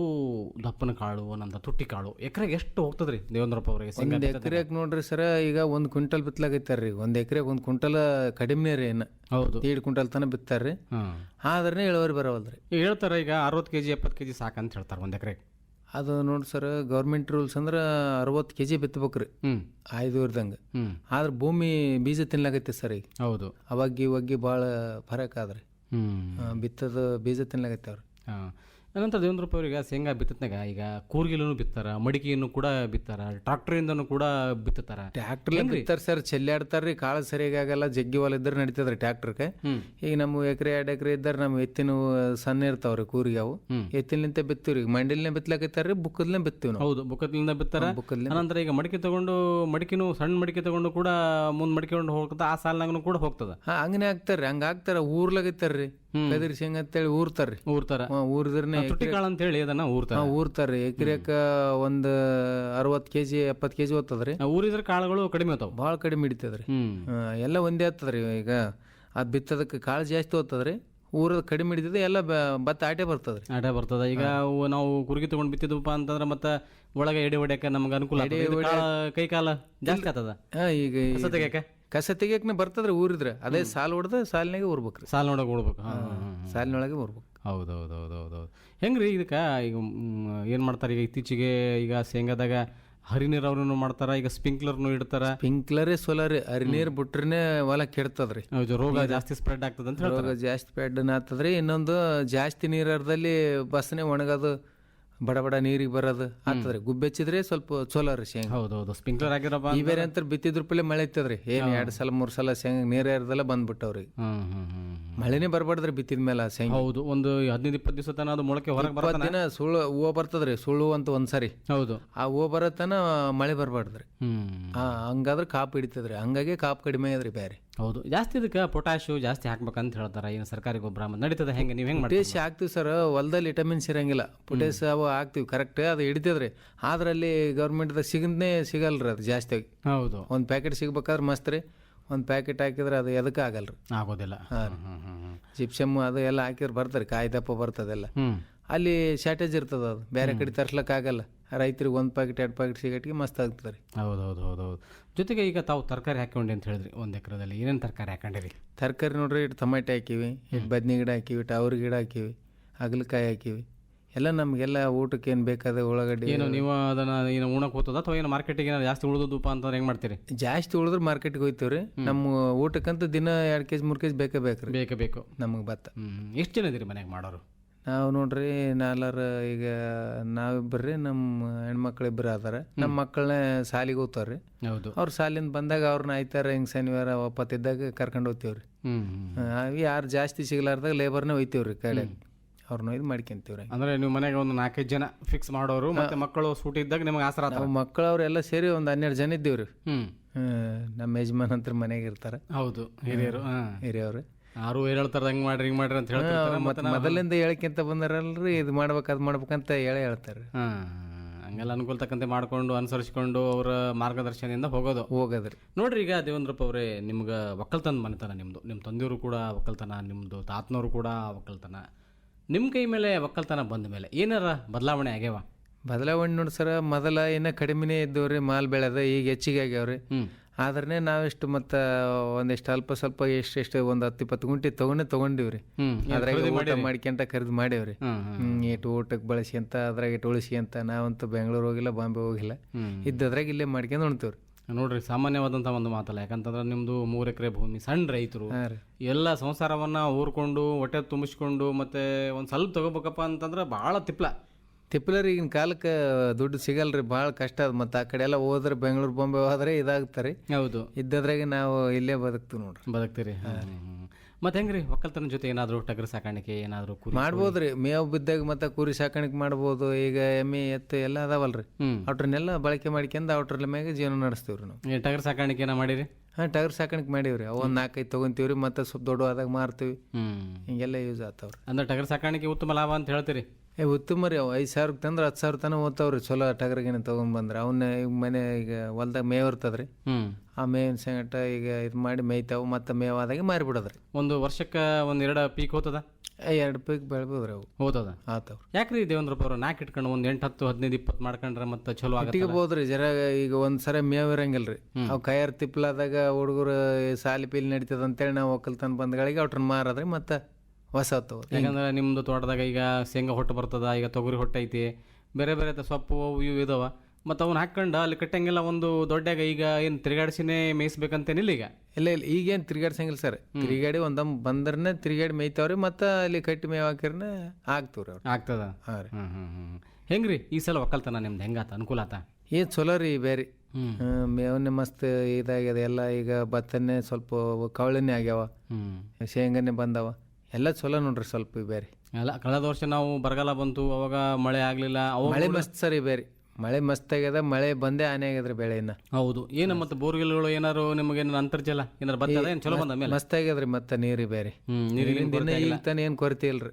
ದಪ್ಪನ ಕಾಳು ನಂತರ ತುಟ್ಟಿ ಕಾಳು ಎಕರೆಗೆ ಎಷ್ಟು ಹೋಗ್ತದ್ರಿ ದೇವೇಂದ್ರಪ್ಪ ಅವರಿಗೆ ಶೇಂಗಾ ಒಂದು ಎಕರೆಗೆ ನೋಡ್ರಿ ಸರ ಈಗ ಒಂದು ಕ್ವಿಂಟಲ್ ಬಿತ್ತಲಾಗೈತಾರ್ರಿ. ಒಂದು ಎಕರೆಗೆ ಒಂದು ಕ್ವಿಂಟಲ್ ಕಡಿಮೆ ರೀ ಏನು. ಹೌದು. ಎರಡು ಕ್ವಿಂಟಲ್ ತನಕ ಬಿತ್ತಾರ್ರಿ. ಆದ್ರೆ ಇಳುವರಿ ಬರವಲ್ರಿ. ಹೇಳ್ತಾರ ಈಗ ಅರವತ್ತು ಕೆ ಜಿ ಎಪ್ಪತ್ತು ಕೆ ಜಿ ಸಾಕಂತ ಹೇಳ್ತಾರೆ ಒಂದು ಎಕರೆಗೆ. ಅದು ನೋಡಿ ಸರ್ ಗೌರ್ಮೆಂಟ್ ರೂಲ್ಸ್ ಅಂದ್ರೆ ಅರವತ್ತು ಕೆ ಜಿ ಬಿತ್ತಬೇಕ್ರಿ ಐದೂರ್ದಂಗೆ ಹ್ಞೂ ಆದ್ರೆ ಭೂಮಿ ಬೀಜ ತಿನ್ಲಾಗೈತೆ ಸರ್ ಈಗ. ಹೌದು. ಅವಾಗಿ ಒಗ್ಗಿ ಭಾಳ ಫರಕ್ ಆದ್ರಿ. ಬಿತ್ತದ ಬೀಜ ತಿನ್ಲಾಗೈತೆ ಅವ್ರು ಅನಂತರ ದೇವೇಂದ್ರಪ್ಪ ಅವ್ರಿಗೆ ಶೇಂಗಾ ಬಿತ್ತತ್ನಾಗ ಈಗ ಕೂರ್ಗಿಲೂ ಬಿತ್ತಾರ ಮಡಿಕೆಯನ್ನು ಕೂಡ ಬಿತ್ತಾರ ಟ್ರಾಕ್ಟರಿಂದನೂ ಕೂಡ ಬಿತ್ತತಾರ. ಟ್ರಾಕ್ಟರ್ ಬಿತ್ತಾರ ಸರ್ ಚೆಲ್ಲಾಡ್ತಾರ್ರಿ ಕಾಳು ಸರಿಯಾಗಿ ಆಗಲ್ಲ ಜಗ್ಗಿ ಹೊಲ ಇದ್ರೆ ನಡೀತದ್ರಿ ಟ್ಯಾಕ್ಟ್ರಿಗೆ ಹ್ಮ್. ಈಗ ನಮ್ಮ ಎಕರೆ ಎರಡು ಎಕರೆ ಇದ್ದಾರೆ ನಮ್ಮ ಎತ್ತಿನ ಸಣ್ಣ ಇರ್ತಾವ್ರಿ ಕೂರಿಗೆ ಅವು. ಎತ್ತಿನಿಂದ ಬಿತ್ತೀವ್ರಿ ಮಂಡಿಲಿನ ಬಿತ್ಲಾಕೈತಾರ್ರಿ ಬುಕ್ಕದ್ಲೇ ಬಿತ್ತೀವಿ ನಾವು. ಹೌದು ಬುಕ್ಕದ್ಲಿಂದ ಬಿತ್ತಾರ. ಬುಕ್ಕದ್ಲಿ ಅನಂತರ ಈಗ ಮಡಿಕೆ ತಗೊಂಡು ಮಡಿಕೆನು ಸಣ್ಣ ಮಡಿಕೆ ತಗೊಂಡು ಕೂಡ ಮುಂದೆ ಮಡಿಕೆಕೊಂಡು ಹೋಗ್ತದ ಆ ಸಾಲ್ನಾಗನು ಕೂಡ ಹೋಗ್ತದ. ಹಂಗನೇ ಆಗ್ತಾರ್ರಿ ಹಂಗ ಆಗ್ತಾರ ಊರ್ಲಾಗೈತಾರ್ರಿ. ಕದಿರಿ ಶೇಂಗಾ ಅಂತೇಳಿ ಊರ್ತಾರ್ರಿ. ಊರ್ತಾರ. ಹಾ, ಊರಿದ್ರನೆ ತುಟ್ಟಿ ಕಾಳು ಅಂತ ಹೇಳಿ ಅದನ್ನ ಊರ್ತಾರೆ. ಹಾ ಊರ್ತಾರ್ರಿ ಎಕರೆಕ ಒಂದ್ ಅರವತ್ ಕೆಜಿ ಜಿ ಕೆಜಿ ಆ ಊರಿದ್ರ ಕಾಳುಗಳು ಕಡಿಮೆ ಹೋತಾವ ಬಹಳ ಕಡಿಮೆ ಹಿಡಿತದ್ರಿ. ಎಲ್ಲ ಒಂದೇ ಆಗ್ತದ್ರಿ ಈಗ. ಆ ಬಿತ್ತದಕ್ಕೆ ಕಾಳು ಜಾಸ್ತಿ ಓದ್ತದ್ರಿ ಊರದ ಕಡಿಮೆ ಹಿಡಿತದೆ ಎಲ್ಲ ಬತ್ತ ಭತ್ತ ಆಟೆ ಬರ್ತದ್ರಿ. ಆಟೆ ಬರ್ತದ. ಈಗ ನಾವು ಕುರುಗಿ ತಗೊಂಡ್ ಬಿತ್ತಿದ್ವಪ್ಪ ಅಂತಂದ್ರೆ ಮತ್ತೆ ಒಳಗೆ ಎಡೆ ಹೊಡ್ಯಾಕ ನಮ್ಗೆ ಅನುಕೂಲ ಕೈ ಕಾಲ ಜಾಸ್ತಿ ಆಗ್ತದ ಈಗ ಕಸ ತೆಗ್ಯಾಕ ಕಸ ತೆಗಿಯಕ್ನೆ ಬರ್ತದ್ರಿ ಊರಿದ್ರೆ. ಅದೇ ಸಾಲ್ ಹೊಡೆದ ಸಾಲಿನಾಗೆ ಊರ್ಬೇಕ್ರಿ ಸಾಲ್ನೊಳಗೆ ಓಡ್ಬೇಕು. ಸಾಲಿನೊಳಗೆ ಊರ್ಬೇಕು ಹೌದು ಹೌದು ಹೌದು ಹೆಂಗ್ರಿ ಇದಕ್ಕೆ? ಈಗ ಏನು ಮಾಡ್ತಾರೆ? ಈಗ ಇತ್ತೀಚೆಗೆ ಈಗ ಶೇಂಗಾದಾಗ ಹರಿ ನೀರಾವರಿನೂ ಮಾಡ್ತಾರ ಈಗ ಸ್ಪಿಂಕ್ಲರ್ನು ಇಡ್ತಾರ. ಸ್ಪಿಂಕ್ಲರೇ ಸೋಲಾರ್ ಹರಿ ನೀರು ಬಿಟ್ರೆ ಹೊಲ ಕೆಡ್ತದ್ರಿ. ಹೌದು, ರೋಗ ಜಾಸ್ತಿ ಸ್ಪ್ರೆಡ್ ಆಗ್ತದ ಅಂತ ರೋಗ ಜಾಸ್ತಿ ಸ್ಪ್ರೆಡ್ ಆಗ್ತದ್ರಿ. ಇನ್ನೊಂದು ಜಾಸ್ತಿ ನೀರದಲ್ಲಿ ಬಸ್ನೇ ಒಣಗೋದು. ಬಡ ಬಡ ನೀರಿಗೆ ಬರೋದು ಆಗ್ತದ್ರಿ. ಗುಬ್ಬೆಚ್ಚಿದ್ರೆ ಸ್ವಲ್ಪ ಚಲೋ ರೀ ಶೇಂಗಾ. ಹೌದು ಹೌದು ಸ್ಪ್ರಿಂಕ್ಲರ್ ಆಗಿರಪ್ಪ ಈ ಬೇರೆ ಅಂತ ಬಿತ್ತಿದ್ರ ಪಲ್ಲೆ ಮಳೆ ಇತ್ತದ್ರಿ ಏನ್ ಎರಡ್ ಸಲ ಮೂರ್ ಸಲ ಶೇಂಗ ನೀರ ಇರದಲ್ಲ ಬಂದ್ಬಿಟ್ಟವ್ರಿ. ಮಳೆನೇ ಬರ್ಬಾರ್ದ್ರಿ ಬಿತ್ತಿದ ಮೇಲೆ ಶೇಂಗ. ಹೌದು. ಒಂದು ಹದಿನೈದು ಇಪ್ಪತ್ತು ದಿವಸ ತನ ಅದು ಮೊಳಕೆ ಹೊರಗೆ ದಿನ ಸುಳ್ಳು ಹೂವು ಬರ್ತದ್ರಿ. ಸುಳ್ಳು ಅಂತ ಒಂದ್ಸರಿ. ಹೌದು. ಆ ಹೂವು ಬರತನ ಮಳೆ ಬರಬಾರ್ದ್ರಿ. ಹಂಗಾದ್ರೆ ಕಾಪ್ ಹಿಡಿತದ್ರಿ. ಹಂಗಾಗಿ ಕಾಪ್ ಕಡಿಮೆ ಅದ್ರಿ ಬೇರೆ. ಹೌದು. ಜಾಸ್ತಿ ಇದಕ್ಕೆ ಪೊಟ್ಯಾಶು ಜಾಸ್ತಿ ಹಾಕ್ಬೇಕಂತ ಹೇಳ್ತಾರೆ. ಏನು ಸರ್ಕಾರಿ ಗೊಬ್ಬರ ನಡೀತದೆ ನಡೀತದ ಹೆಂಗೆ? ನೀವು ಹೆಂಗೆ ಪೊಟ್ಯಾಶ್ ಹಾಕ್ತಿವಿ ಸರ್ ಹೊಲದಲ್ಲಿ ವಿಟಮಿನ್ಸ್ ಇರಂಗಿಲ್ಲ. ಪೊಟ್ಯಾಶ್ ಅವು ಹಾಕ್ತೀವಿ. ಕರೆಕ್ಟ್ ಅದು ಹಿಡಿತದ್ರಿ. ಅದರಲ್ಲಿ ಗೌರ್ಮೆಂಟ್ದಾಗ ಸಿಗದೇ ಸಿಗಲ್ರಿ ಅದು ಜಾಸ್ತಿ ಹೌದು. ಒಂದು ಪ್ಯಾಕೆಟ್ ಸಿಗ್ಬೇಕಾದ್ರೆ ಮಸ್ತ್ ರೀ. ಒಂದು ಪ್ಯಾಕೆಟ್ ಹಾಕಿದ್ರೆ ಅದು ಎದಕ್ಕೆ ಆಗಲ್ರಿ? ಆಗೋದಿಲ್ಲ. ಜಿಪ್ಸಮ್ ಅದು ಎಲ್ಲ ಹಾಕಿದ್ರೆ ಬರ್ತಾರೆ ಕಾಯಿ ದಪ್ಪ ಬರ್ತದೆಲ್ಲ ಅಲ್ಲಿ ಶಾರ್ಟೇಜ್ ಇರ್ತದ ಅದು. ಬೇರೆ ಕಡೆ ತರ್ಸ್ಲಕ್ಕೆ ಆಗಲ್ಲ ರೈತರಿಗೆ ಒಂದು ಪ್ಯಾಕೆಟ್ ಎರಡು ಪ್ಯಾಕೆಟ್ ಸಿಗಟ್ಟಿಗೆ ಮಸ್ತ್ ಆಗ್ತದೆ ರೀ. ಹೌದು ಹೌದು ಹೌದು ಹೌದು ಜೊತೆಗೆ ಈಗ ತಾವು ತರಕಾರಿ ಹಾಕೊಂಡೆ ಅಂತ ಹೇಳಿದ್ರಿ? ಒಂದು ಎಕರೆದಲ್ಲಿ ಏನೇನು ತರಕಾರಿ ಹಾಕೊಂಡಿರಿ ತರಕಾರಿ ನೋಡ್ರಿ ಇಟ್ಟು ಟೊಮೆಟೊ ಹಾಕಿವಿ ಇಟ್ಟು ಬದ್ನಿ ಗಿಡ ಹಾಕಿವಿ ಇಟ್ಟು ಅವ್ರ ಗಿಡ ಹಾಕಿವಿ ಹಾಗಲಕಾಯಿ ಹಾಕಿವಿ. ಎಲ್ಲ ನಮಗೆಲ್ಲ ಊಟಕ್ಕೆ ಏನು ಬೇಕಾದ ಉಳ್ಳಾಗಡ್ಡಿ. ಏನು ನೀವು ಅದನ್ನ ಏನು ಉಣಕ್ಕೆ ಹೋಗ್ತದ ಅಥವಾ ಏನು ಮಾರ್ಕೆಟಿಗೆ ಏನಾದ್ರು ಜಾಸ್ತಿ ಉಳಿದಪ್ಪ ಅಂತ ಹೆಂಗೆ ಮಾಡ್ತೀರಿ? ಜಾಸ್ತಿ ಉಳಿದ್ರೆ ಮಾರ್ಕೆಟ್ಗೆ ಹೋಗ್ತೀವಿ ರೀ. ನಮ್ಮ ಊಟಕ್ಕಂತೂ ದಿನ ಎರಡು ಕೆ ಜಿ ಮೂರು ಕೆ ಜಿ ಬೇಕೇ ಬೇಕ್ರಿ ಬೇಕೇ ಬೇಕು. ನಮಗೆ ಭತ್ತ. ಎಷ್ಟು ಜನ ಇದೀರಿ ಮನೆಗೆ ಮಾಡೋರು? ನಾವು ನೋಡ್ರಿ ನಾಲ್ವರು ಈಗ ನಾವಿಬ್ಬರ್ರಿ ನಮ್ಮ ಹೆಣ್ಮಕ್ಳು ಇಬ್ಬರು ಅದಾರ. ನಮ್ಮ ಮಕ್ಕಳನ್ನ ಸಾಲಿಗೆ ಹೋಗ್ತಾವ್ರಿ. ಹೌದು. ಅವ್ರ ಸಾಲಿಂದ ಬಂದಾಗ ಅವ್ರನ್ನ ಆಯ್ತಾರ ಹಿಂಗೆ ಶನಿವಾರ ಒಪ್ಪತ್ತಿದ್ದಾಗ ಕರ್ಕೊಂಡು ಹೋಗ್ತೀವ್ರಿ. ಹ್ಮ್ ಯಾರು ಜಾಸ್ತಿ ಸಿಗ್ಲಾರ್ದಾಗ ಲೇಬರ್ನೇ ಒಯ್ತೀವ್ರಿ ಕಡೆ. ಅವ್ರನ್ನ ಇದು ಮಾಡ್ಕೊಂತೀವ್ರಿ. ಅಂದ್ರೆ ನೀವು ಮನೆಗೆ ಒಂದು ನಾಲ್ಕೈದು ಜನ ಫಿಕ್ಸ್ ಮಾಡೋರು ಮತ್ತೆ ಮಕ್ಕಳು ಸೂಟ್ ಇದ್ದಾಗ ನಿಮಗೆ ಆಸರ ಮಕ್ಕಳು ಅವರೆಲ್ಲ ಸೇರಿ ಒಂದು ಹನ್ನೆರಡು ಜನ ಇದ್ದೀವ್ರಿ. ಹ್ಮ್. ನಮ್ಮ ಯಜಮಾನ್ ಅಂತ ಮನೆಗೆ ಇರ್ತಾರೆ. ಹೌದು ಹಿರಿಯರು ಹಿರಿಯವ್ರು. ಯಾರು ಹೇಳ್ತಾರೆ ಹಂಗೆ ಮಾಡ್ರಿ ಹಿಂಗೆ ಮಾಡ್ರಿ ಅಂತ ಹೇಳ್ತಾರೆ ಮತ್ತೆ ಮೊದಲಿಂದ ಹೇಳಕ್ಕಿಂತ ಬಂದಾರಲ್ರಿ ಇದು ಮಾಡ್ಬೇಕು ಅದು ಮಾಡ್ಬೇಕಂತ ಹೇಳೇ ಹೇಳ್ತಾರೆ. ಹಂಗೆಲ್ಲ ಅನುಕೂಲ ತಕ್ಕಂತೆ ಮಾಡಿಕೊಂಡು ಅನುಸರಿಸ್ಕೊಂಡು ಅವರ ಮಾರ್ಗದರ್ಶನದಿಂದ ಹೋಗೋದು. ಹೋಗೋದ್ರಿ ನೋಡ್ರಿ ಈಗ ದೇವೇಂದ್ರಪ್ಪ ಅವರೇ ನಿಮ್ಗೆ ಒಕ್ಕಲ್ತನ ಮನೆತನ ನಿಮ್ಮದು ನಿಮ್ಮ ತಂದೆಯವರು ಕೂಡ ಒಕ್ಕಲ್ತನ ನಿಮ್ಮದು ತಾತನವರು ಕೂಡ ಒಕ್ಕಲ್ತನ. ನಿಮ್ಮ ಕೈ ಮೇಲೆ ಒಕ್ಕಲ್ತನ ಬಂದ ಮೇಲೆ ಏನಾರ ಬದಲಾವಣೆ ಆಗ್ಯಾವ? ಬದಲಾವಣೆ ನೋಡಿ ಸರ ಮೊದಲ ಏನೋ ಕಡಿಮೆನೇ ಇದ್ದವ್ರಿ ಮಾಲ್ ಬೆಳೆದ ಈಗ ಹೆಚ್ಚಿಗೆ ಆಗ್ಯಾವ್ರಿ. ಆದ್ರೆ ನಾವೆಷ್ಟು ಮತ್ತು ಒಂದಿಷ್ಟು ಅಲ್ಪ ಸ್ವಲ್ಪ ಎಷ್ಟು ಎಷ್ಟು ಒಂದು ಹತ್ತು ಇಪ್ಪತ್ತು ಗುಂಟಿ ತಗೊಂಡೆ ತೊಗೊಂಡಿವ್ರಿ. ರೀ ಅದ್ರಾಗ ಊಟ ಮಾಡ್ಕೊಂತ ಖರೀದಿ ಮಾಡೇವ್ರಿ. ಇಟ್ಟು ಊಟಕ್ಕೆ ಬಳಸಿ ಅಂತ ಅದ್ರಾಗ ಇಟ್ಟು ಉಳಿಸಿ ಅಂತ ನಾವಂತೂ ಬೆಂಗಳೂರು ಹೋಗಿಲ್ಲ ಬಾಂಬೆ ಹೋಗಿಲ್ಲ. ಇದ್ದದ್ರಾಗ ಇಲ್ಲೇ ಮಾಡ್ಕೊಂಡು ಉಣ್ತೀವ್ರಿ. ನೋಡ್ರಿ ಸಾಮಾನ್ಯವಾದಂತ ಒಂದು ಮಾತಲ್ಲ ಯಾಕಂತಂದ್ರೆ ನಿಮ್ಮದು ಮೂರು ಎಕರೆ ಭೂಮಿ ಸಣ್ಣ ರೈತರು. ಎಲ್ಲ ಸಂಸಾರವನ್ನು ಊರ್ಕೊಂಡು ಹೊಟ್ಟೆ ತುಂಬಿಸ್ಕೊಂಡು ಮತ್ತೆ ಒಂದು ಸ್ವಲ್ಪ ತಗೋಬೇಕಪ್ಪ ಅಂತಂದ್ರೆ ಭಾಳ ತಿಪ್ಲ. ತಿಪ್ಪಲರಿ ಈಗಿನ ಕಾಲಕ್ಕೆ ದುಡ್ಡು ಸಿಗಲ್ರಿ ಭಾಳ ಕಷ್ಟ ಅದ ಮತ್ತು ಆ ಕಡೆ ಎಲ್ಲ ಹೋದ್ರೆ ಬೆಂಗಳೂರು ಬೊಂಬೆ ಹೋದ್ರೆ ಇದಾಗ್ತಾರೆ. ಹೌದು. ಇದ್ದದ್ರಾಗೆ ನಾವು ಇಲ್ಲೇ ಬದುಕ್ತೀವಿ ನೋಡ್ರಿ. ಬದುಕ್ತೀರಿ. ಮತ್ತೆ ಹೆಂಗ್ರಿ ಒಕ್ಕಲ್ತನ ಜೊತೆ ಏನಾದರೂ ಟಗರ್ ಸಾಕಾಣಿಕೆ ಏನಾದರೂ ಕುರಿ ಮಾಡ್ಬೋದ್ರಿ. ಮೇವು ಬಿದ್ದಾಗ ಮತ್ತೆ ಕುರಿ ಸಾಕಾಣಿಕೆ ಮಾಡ್ಬೋದು. ಈಗ ಎಮ್ಮೆ ಎತ್ತು ಎಲ್ಲ ಅದಾವಲ್ರಿ. ಅವ್ರನ್ನೆಲ್ಲ ಬಳಕೆ ಮಾಡ್ಕೊಂಡು ಅವ್ರ ಮ್ಯಾಗ ಜೀವನ ನಡೆಸ್ತೀವ್ರಿ ನಾವು. ಟಗರು ಸಾಕಾಣಿಕೆ ಏನ ಮಾಡಿರಿ? ಹಾಂ ಟಗರ್ ಸಾಕಾಣಿಕೆ ಮಾಡೀವ್ರಿ. ಅವು ಒಂದು ನಾಲ್ಕೈದು ತೊಗೊಂತೀವ್ರಿ ಮತ್ತೆ ಸ್ವಲ್ಪ ದೊಡ್ಡವಾದಾಗ ಮಾರ್ತೀವಿ. ಹ್ಮ್. ಹಿಂಗೆಲ್ಲ ಯೂಸ್ ಆಗ್ತಾವ್ರಿ ಅಂದ್ರೆ ಟಗರ್ ಸಾಕಾಣಿಕೆ ಉತ್ತಮ ಲಾಭ ಅಂತ ಹೇಳ್ತೀರಿ? ಏ ಉತ್ತಮ ರೀ ಅವು ಐದು ಸಾವಿರಕ್ಕೆ ತಂದ್ರೆ ಹತ್ತು ಸಾವಿರ ತನಕ ಓದ್ತಾವ್ರಿ ಚಲೋ ಟಗರಿಗಿನ ತೊಗೊಂಬಂದ್ರೆ. ಅವನ್ನ ಈಗ ಮನೆ ಈಗ ಹೊಲ್ದಾಗ ಮೇವ್ ಇರ್ತದ್ರಿ. ಹ್ಮ್. ಆ ಮೇವಿನ ಸಂಗಟ ಈಗ ಇದು ಮಾಡಿ ಮೇಯ್ತಾವು ಮತ್ತೆ ಮೇವಾದಾಗೆ ಮಾರಿಬಿಡೋದ್ರಿ. ಒಂದು ವರ್ಷಕ್ಕೆ ಒಂದು ಎರಡು ಪೀಕ್ ಹೋತದ? ಎರಡು ಪೀಕ್ ಬೆಳ್ಬೋದ್ರಿ ಅವು. ಹೋತದ? ಆತವ್ ಯಾಕ್ರಿ ದೇವೇಂದ್ರಪ್ಪ ಅವರು ನಾಲ್ಕು ಇಟ್ಕೊಂಡು ಒಂದು ಎಂಟು ಹತ್ತು ಹದಿನೈದು ಇಪ್ಪತ್ತು ಮಾಡ್ಕೊಂಡ್ರೆ ಮತ್ತೆ ಚಲೋ ಆಗತ್ತೆ ಬೋದ್ರಿ ಜರ ಈಗ ಒಂದ್ ಸರಿ ಮೇವ್ ಇರಂಗಿಲ್ರಿ. ಅವು ಕೈಯಾರ ತಿಪ್ಲಾದಾಗ ಹುಡುಗರು ಸಾಲಿ ಪೀಲಿ ನಡೀತದ ಅಂತೇಳಿ ನಾವು ಒಕ್ಕಲ್ತನ ಬಂದ್ಗಳಿಗೆ ಅವ್ರನ್ನ ಮಾರದ್ರಿ ಮತ್ತೆ ಹೊಸ ಯಾಕಂದ್ರೆ ನಿಮ್ದು ತೋಟದಾಗ ಈಗ ಶೇಂಗಾ ಹೊಟ್ಟು ಬರ್ತದ ಈಗ ತೊಗರಿ ಹೊಟ್ಟು ಐತಿ ಬೇರೆ ಬೇರೆ ಸೊಪ್ಪು ಅವು ಇವು ಇದಾವ. ಮತ್ತು ಅವ್ನು ಹಾಕೊಂಡು ಅಲ್ಲಿ ಕಟ್ಟಂಗಿಲ್ಲ ಒಂದು ದೊಡ್ಡಾಗ ಈಗ ಏನು ತಿರುಗಾಡಿಸಿನೇ ಮೇಯಿಸ್ಬೇಕಂತೇನಿಲ್ಲ ಈಗ? ಇಲ್ಲ ಇಲ್ಲ ಈಗೇನು ತಿರುಗಾಡ್ಸಂಗಿಲ್ಲ ಸರ್. ತಿರುಗಾಡಿ ಒಂದೊಂದು ಬಂದ್ರೆ ತಿರುಗಾಡಿ ಮೇಯ್ತಾವ್ರಿ ಮತ್ತು ಅಲ್ಲಿ ಕಟ್ಟಿ ಮೇವ್ ಹಾಕಿರ್ನ ಹಾಕ್ತವ್ರಿ ಅವ್ರು. ಆಗ್ತದ? ಹಾಂ ರೀ. ಹ್ಮ್ ಹ್ಮ್ ಹ್ಮ್ ಹೆಂಗ್ರಿ ಈ ಸಲ ಒಕ್ಕಲ್ತನ ನಿಮ್ದು? ಹೆಂಗಾತ ಅನುಕೂಲ ಆತ? ಏನು ಚಲೋ ರೀ ಬೇರೆ. ಮೇವನ್ನೇ ಮಸ್ತ್ ಇದಾಗ್ಯದ ಎಲ್ಲ ಈಗ ಭತ್ತನೇ ಸ್ವಲ್ಪ ಕವಳನೇ ಆಗ್ಯಾವ. ಶೇಂಗಾನೆ ಬಂದವ. ಎಲ್ಲ ಚಲೋ ನೋಡ್ರಿ ಸ್ವಲ್ಪ ಬೇರೆ. ಅಲ್ಲ ಕಳೆದ ವರ್ಷ ನಾವು ಬರಗಾಲ ಬಂತು ಅವಾಗ ಮಳೆ ಆಗಲಿಲ್ಲ ಅವಾಗ ಮಳೆ ಮಸ್ತ್ ಸರಿ ಬೇರೆ. ಮಳೆ ಮಸ್ತ್ ಆಗ್ಯದ ಮಳೆ ಬಂದೇ ಆನೆ ಆಗ್ಯದ್ರಿ ಬೆಳೆ ಇನ್ನ. ಹೌದು. ಏನು ಮತ್ತೆ ಬೋರ್ಗಿಲ್ಗಳು ಏನಾರು ನಿಮಗೆ ಅಂತರ್ಜಲ ಏನಾರು ಬರ್ತದ ಏನು ಚಲೋ ಬಂದ ಮೇಲೆ? ಮಸ್ತ್ ಆಗ್ಯದ್ರಿ ಮತ್ತೆ ನೀರಿ ಬೇರೆ. ಹ್ಮ್ ನೀರಿನ ಇಲ್ಲಿಂದ ತಾನ ಏನು ಕೊರತೆ ಇಲ್ರಿ.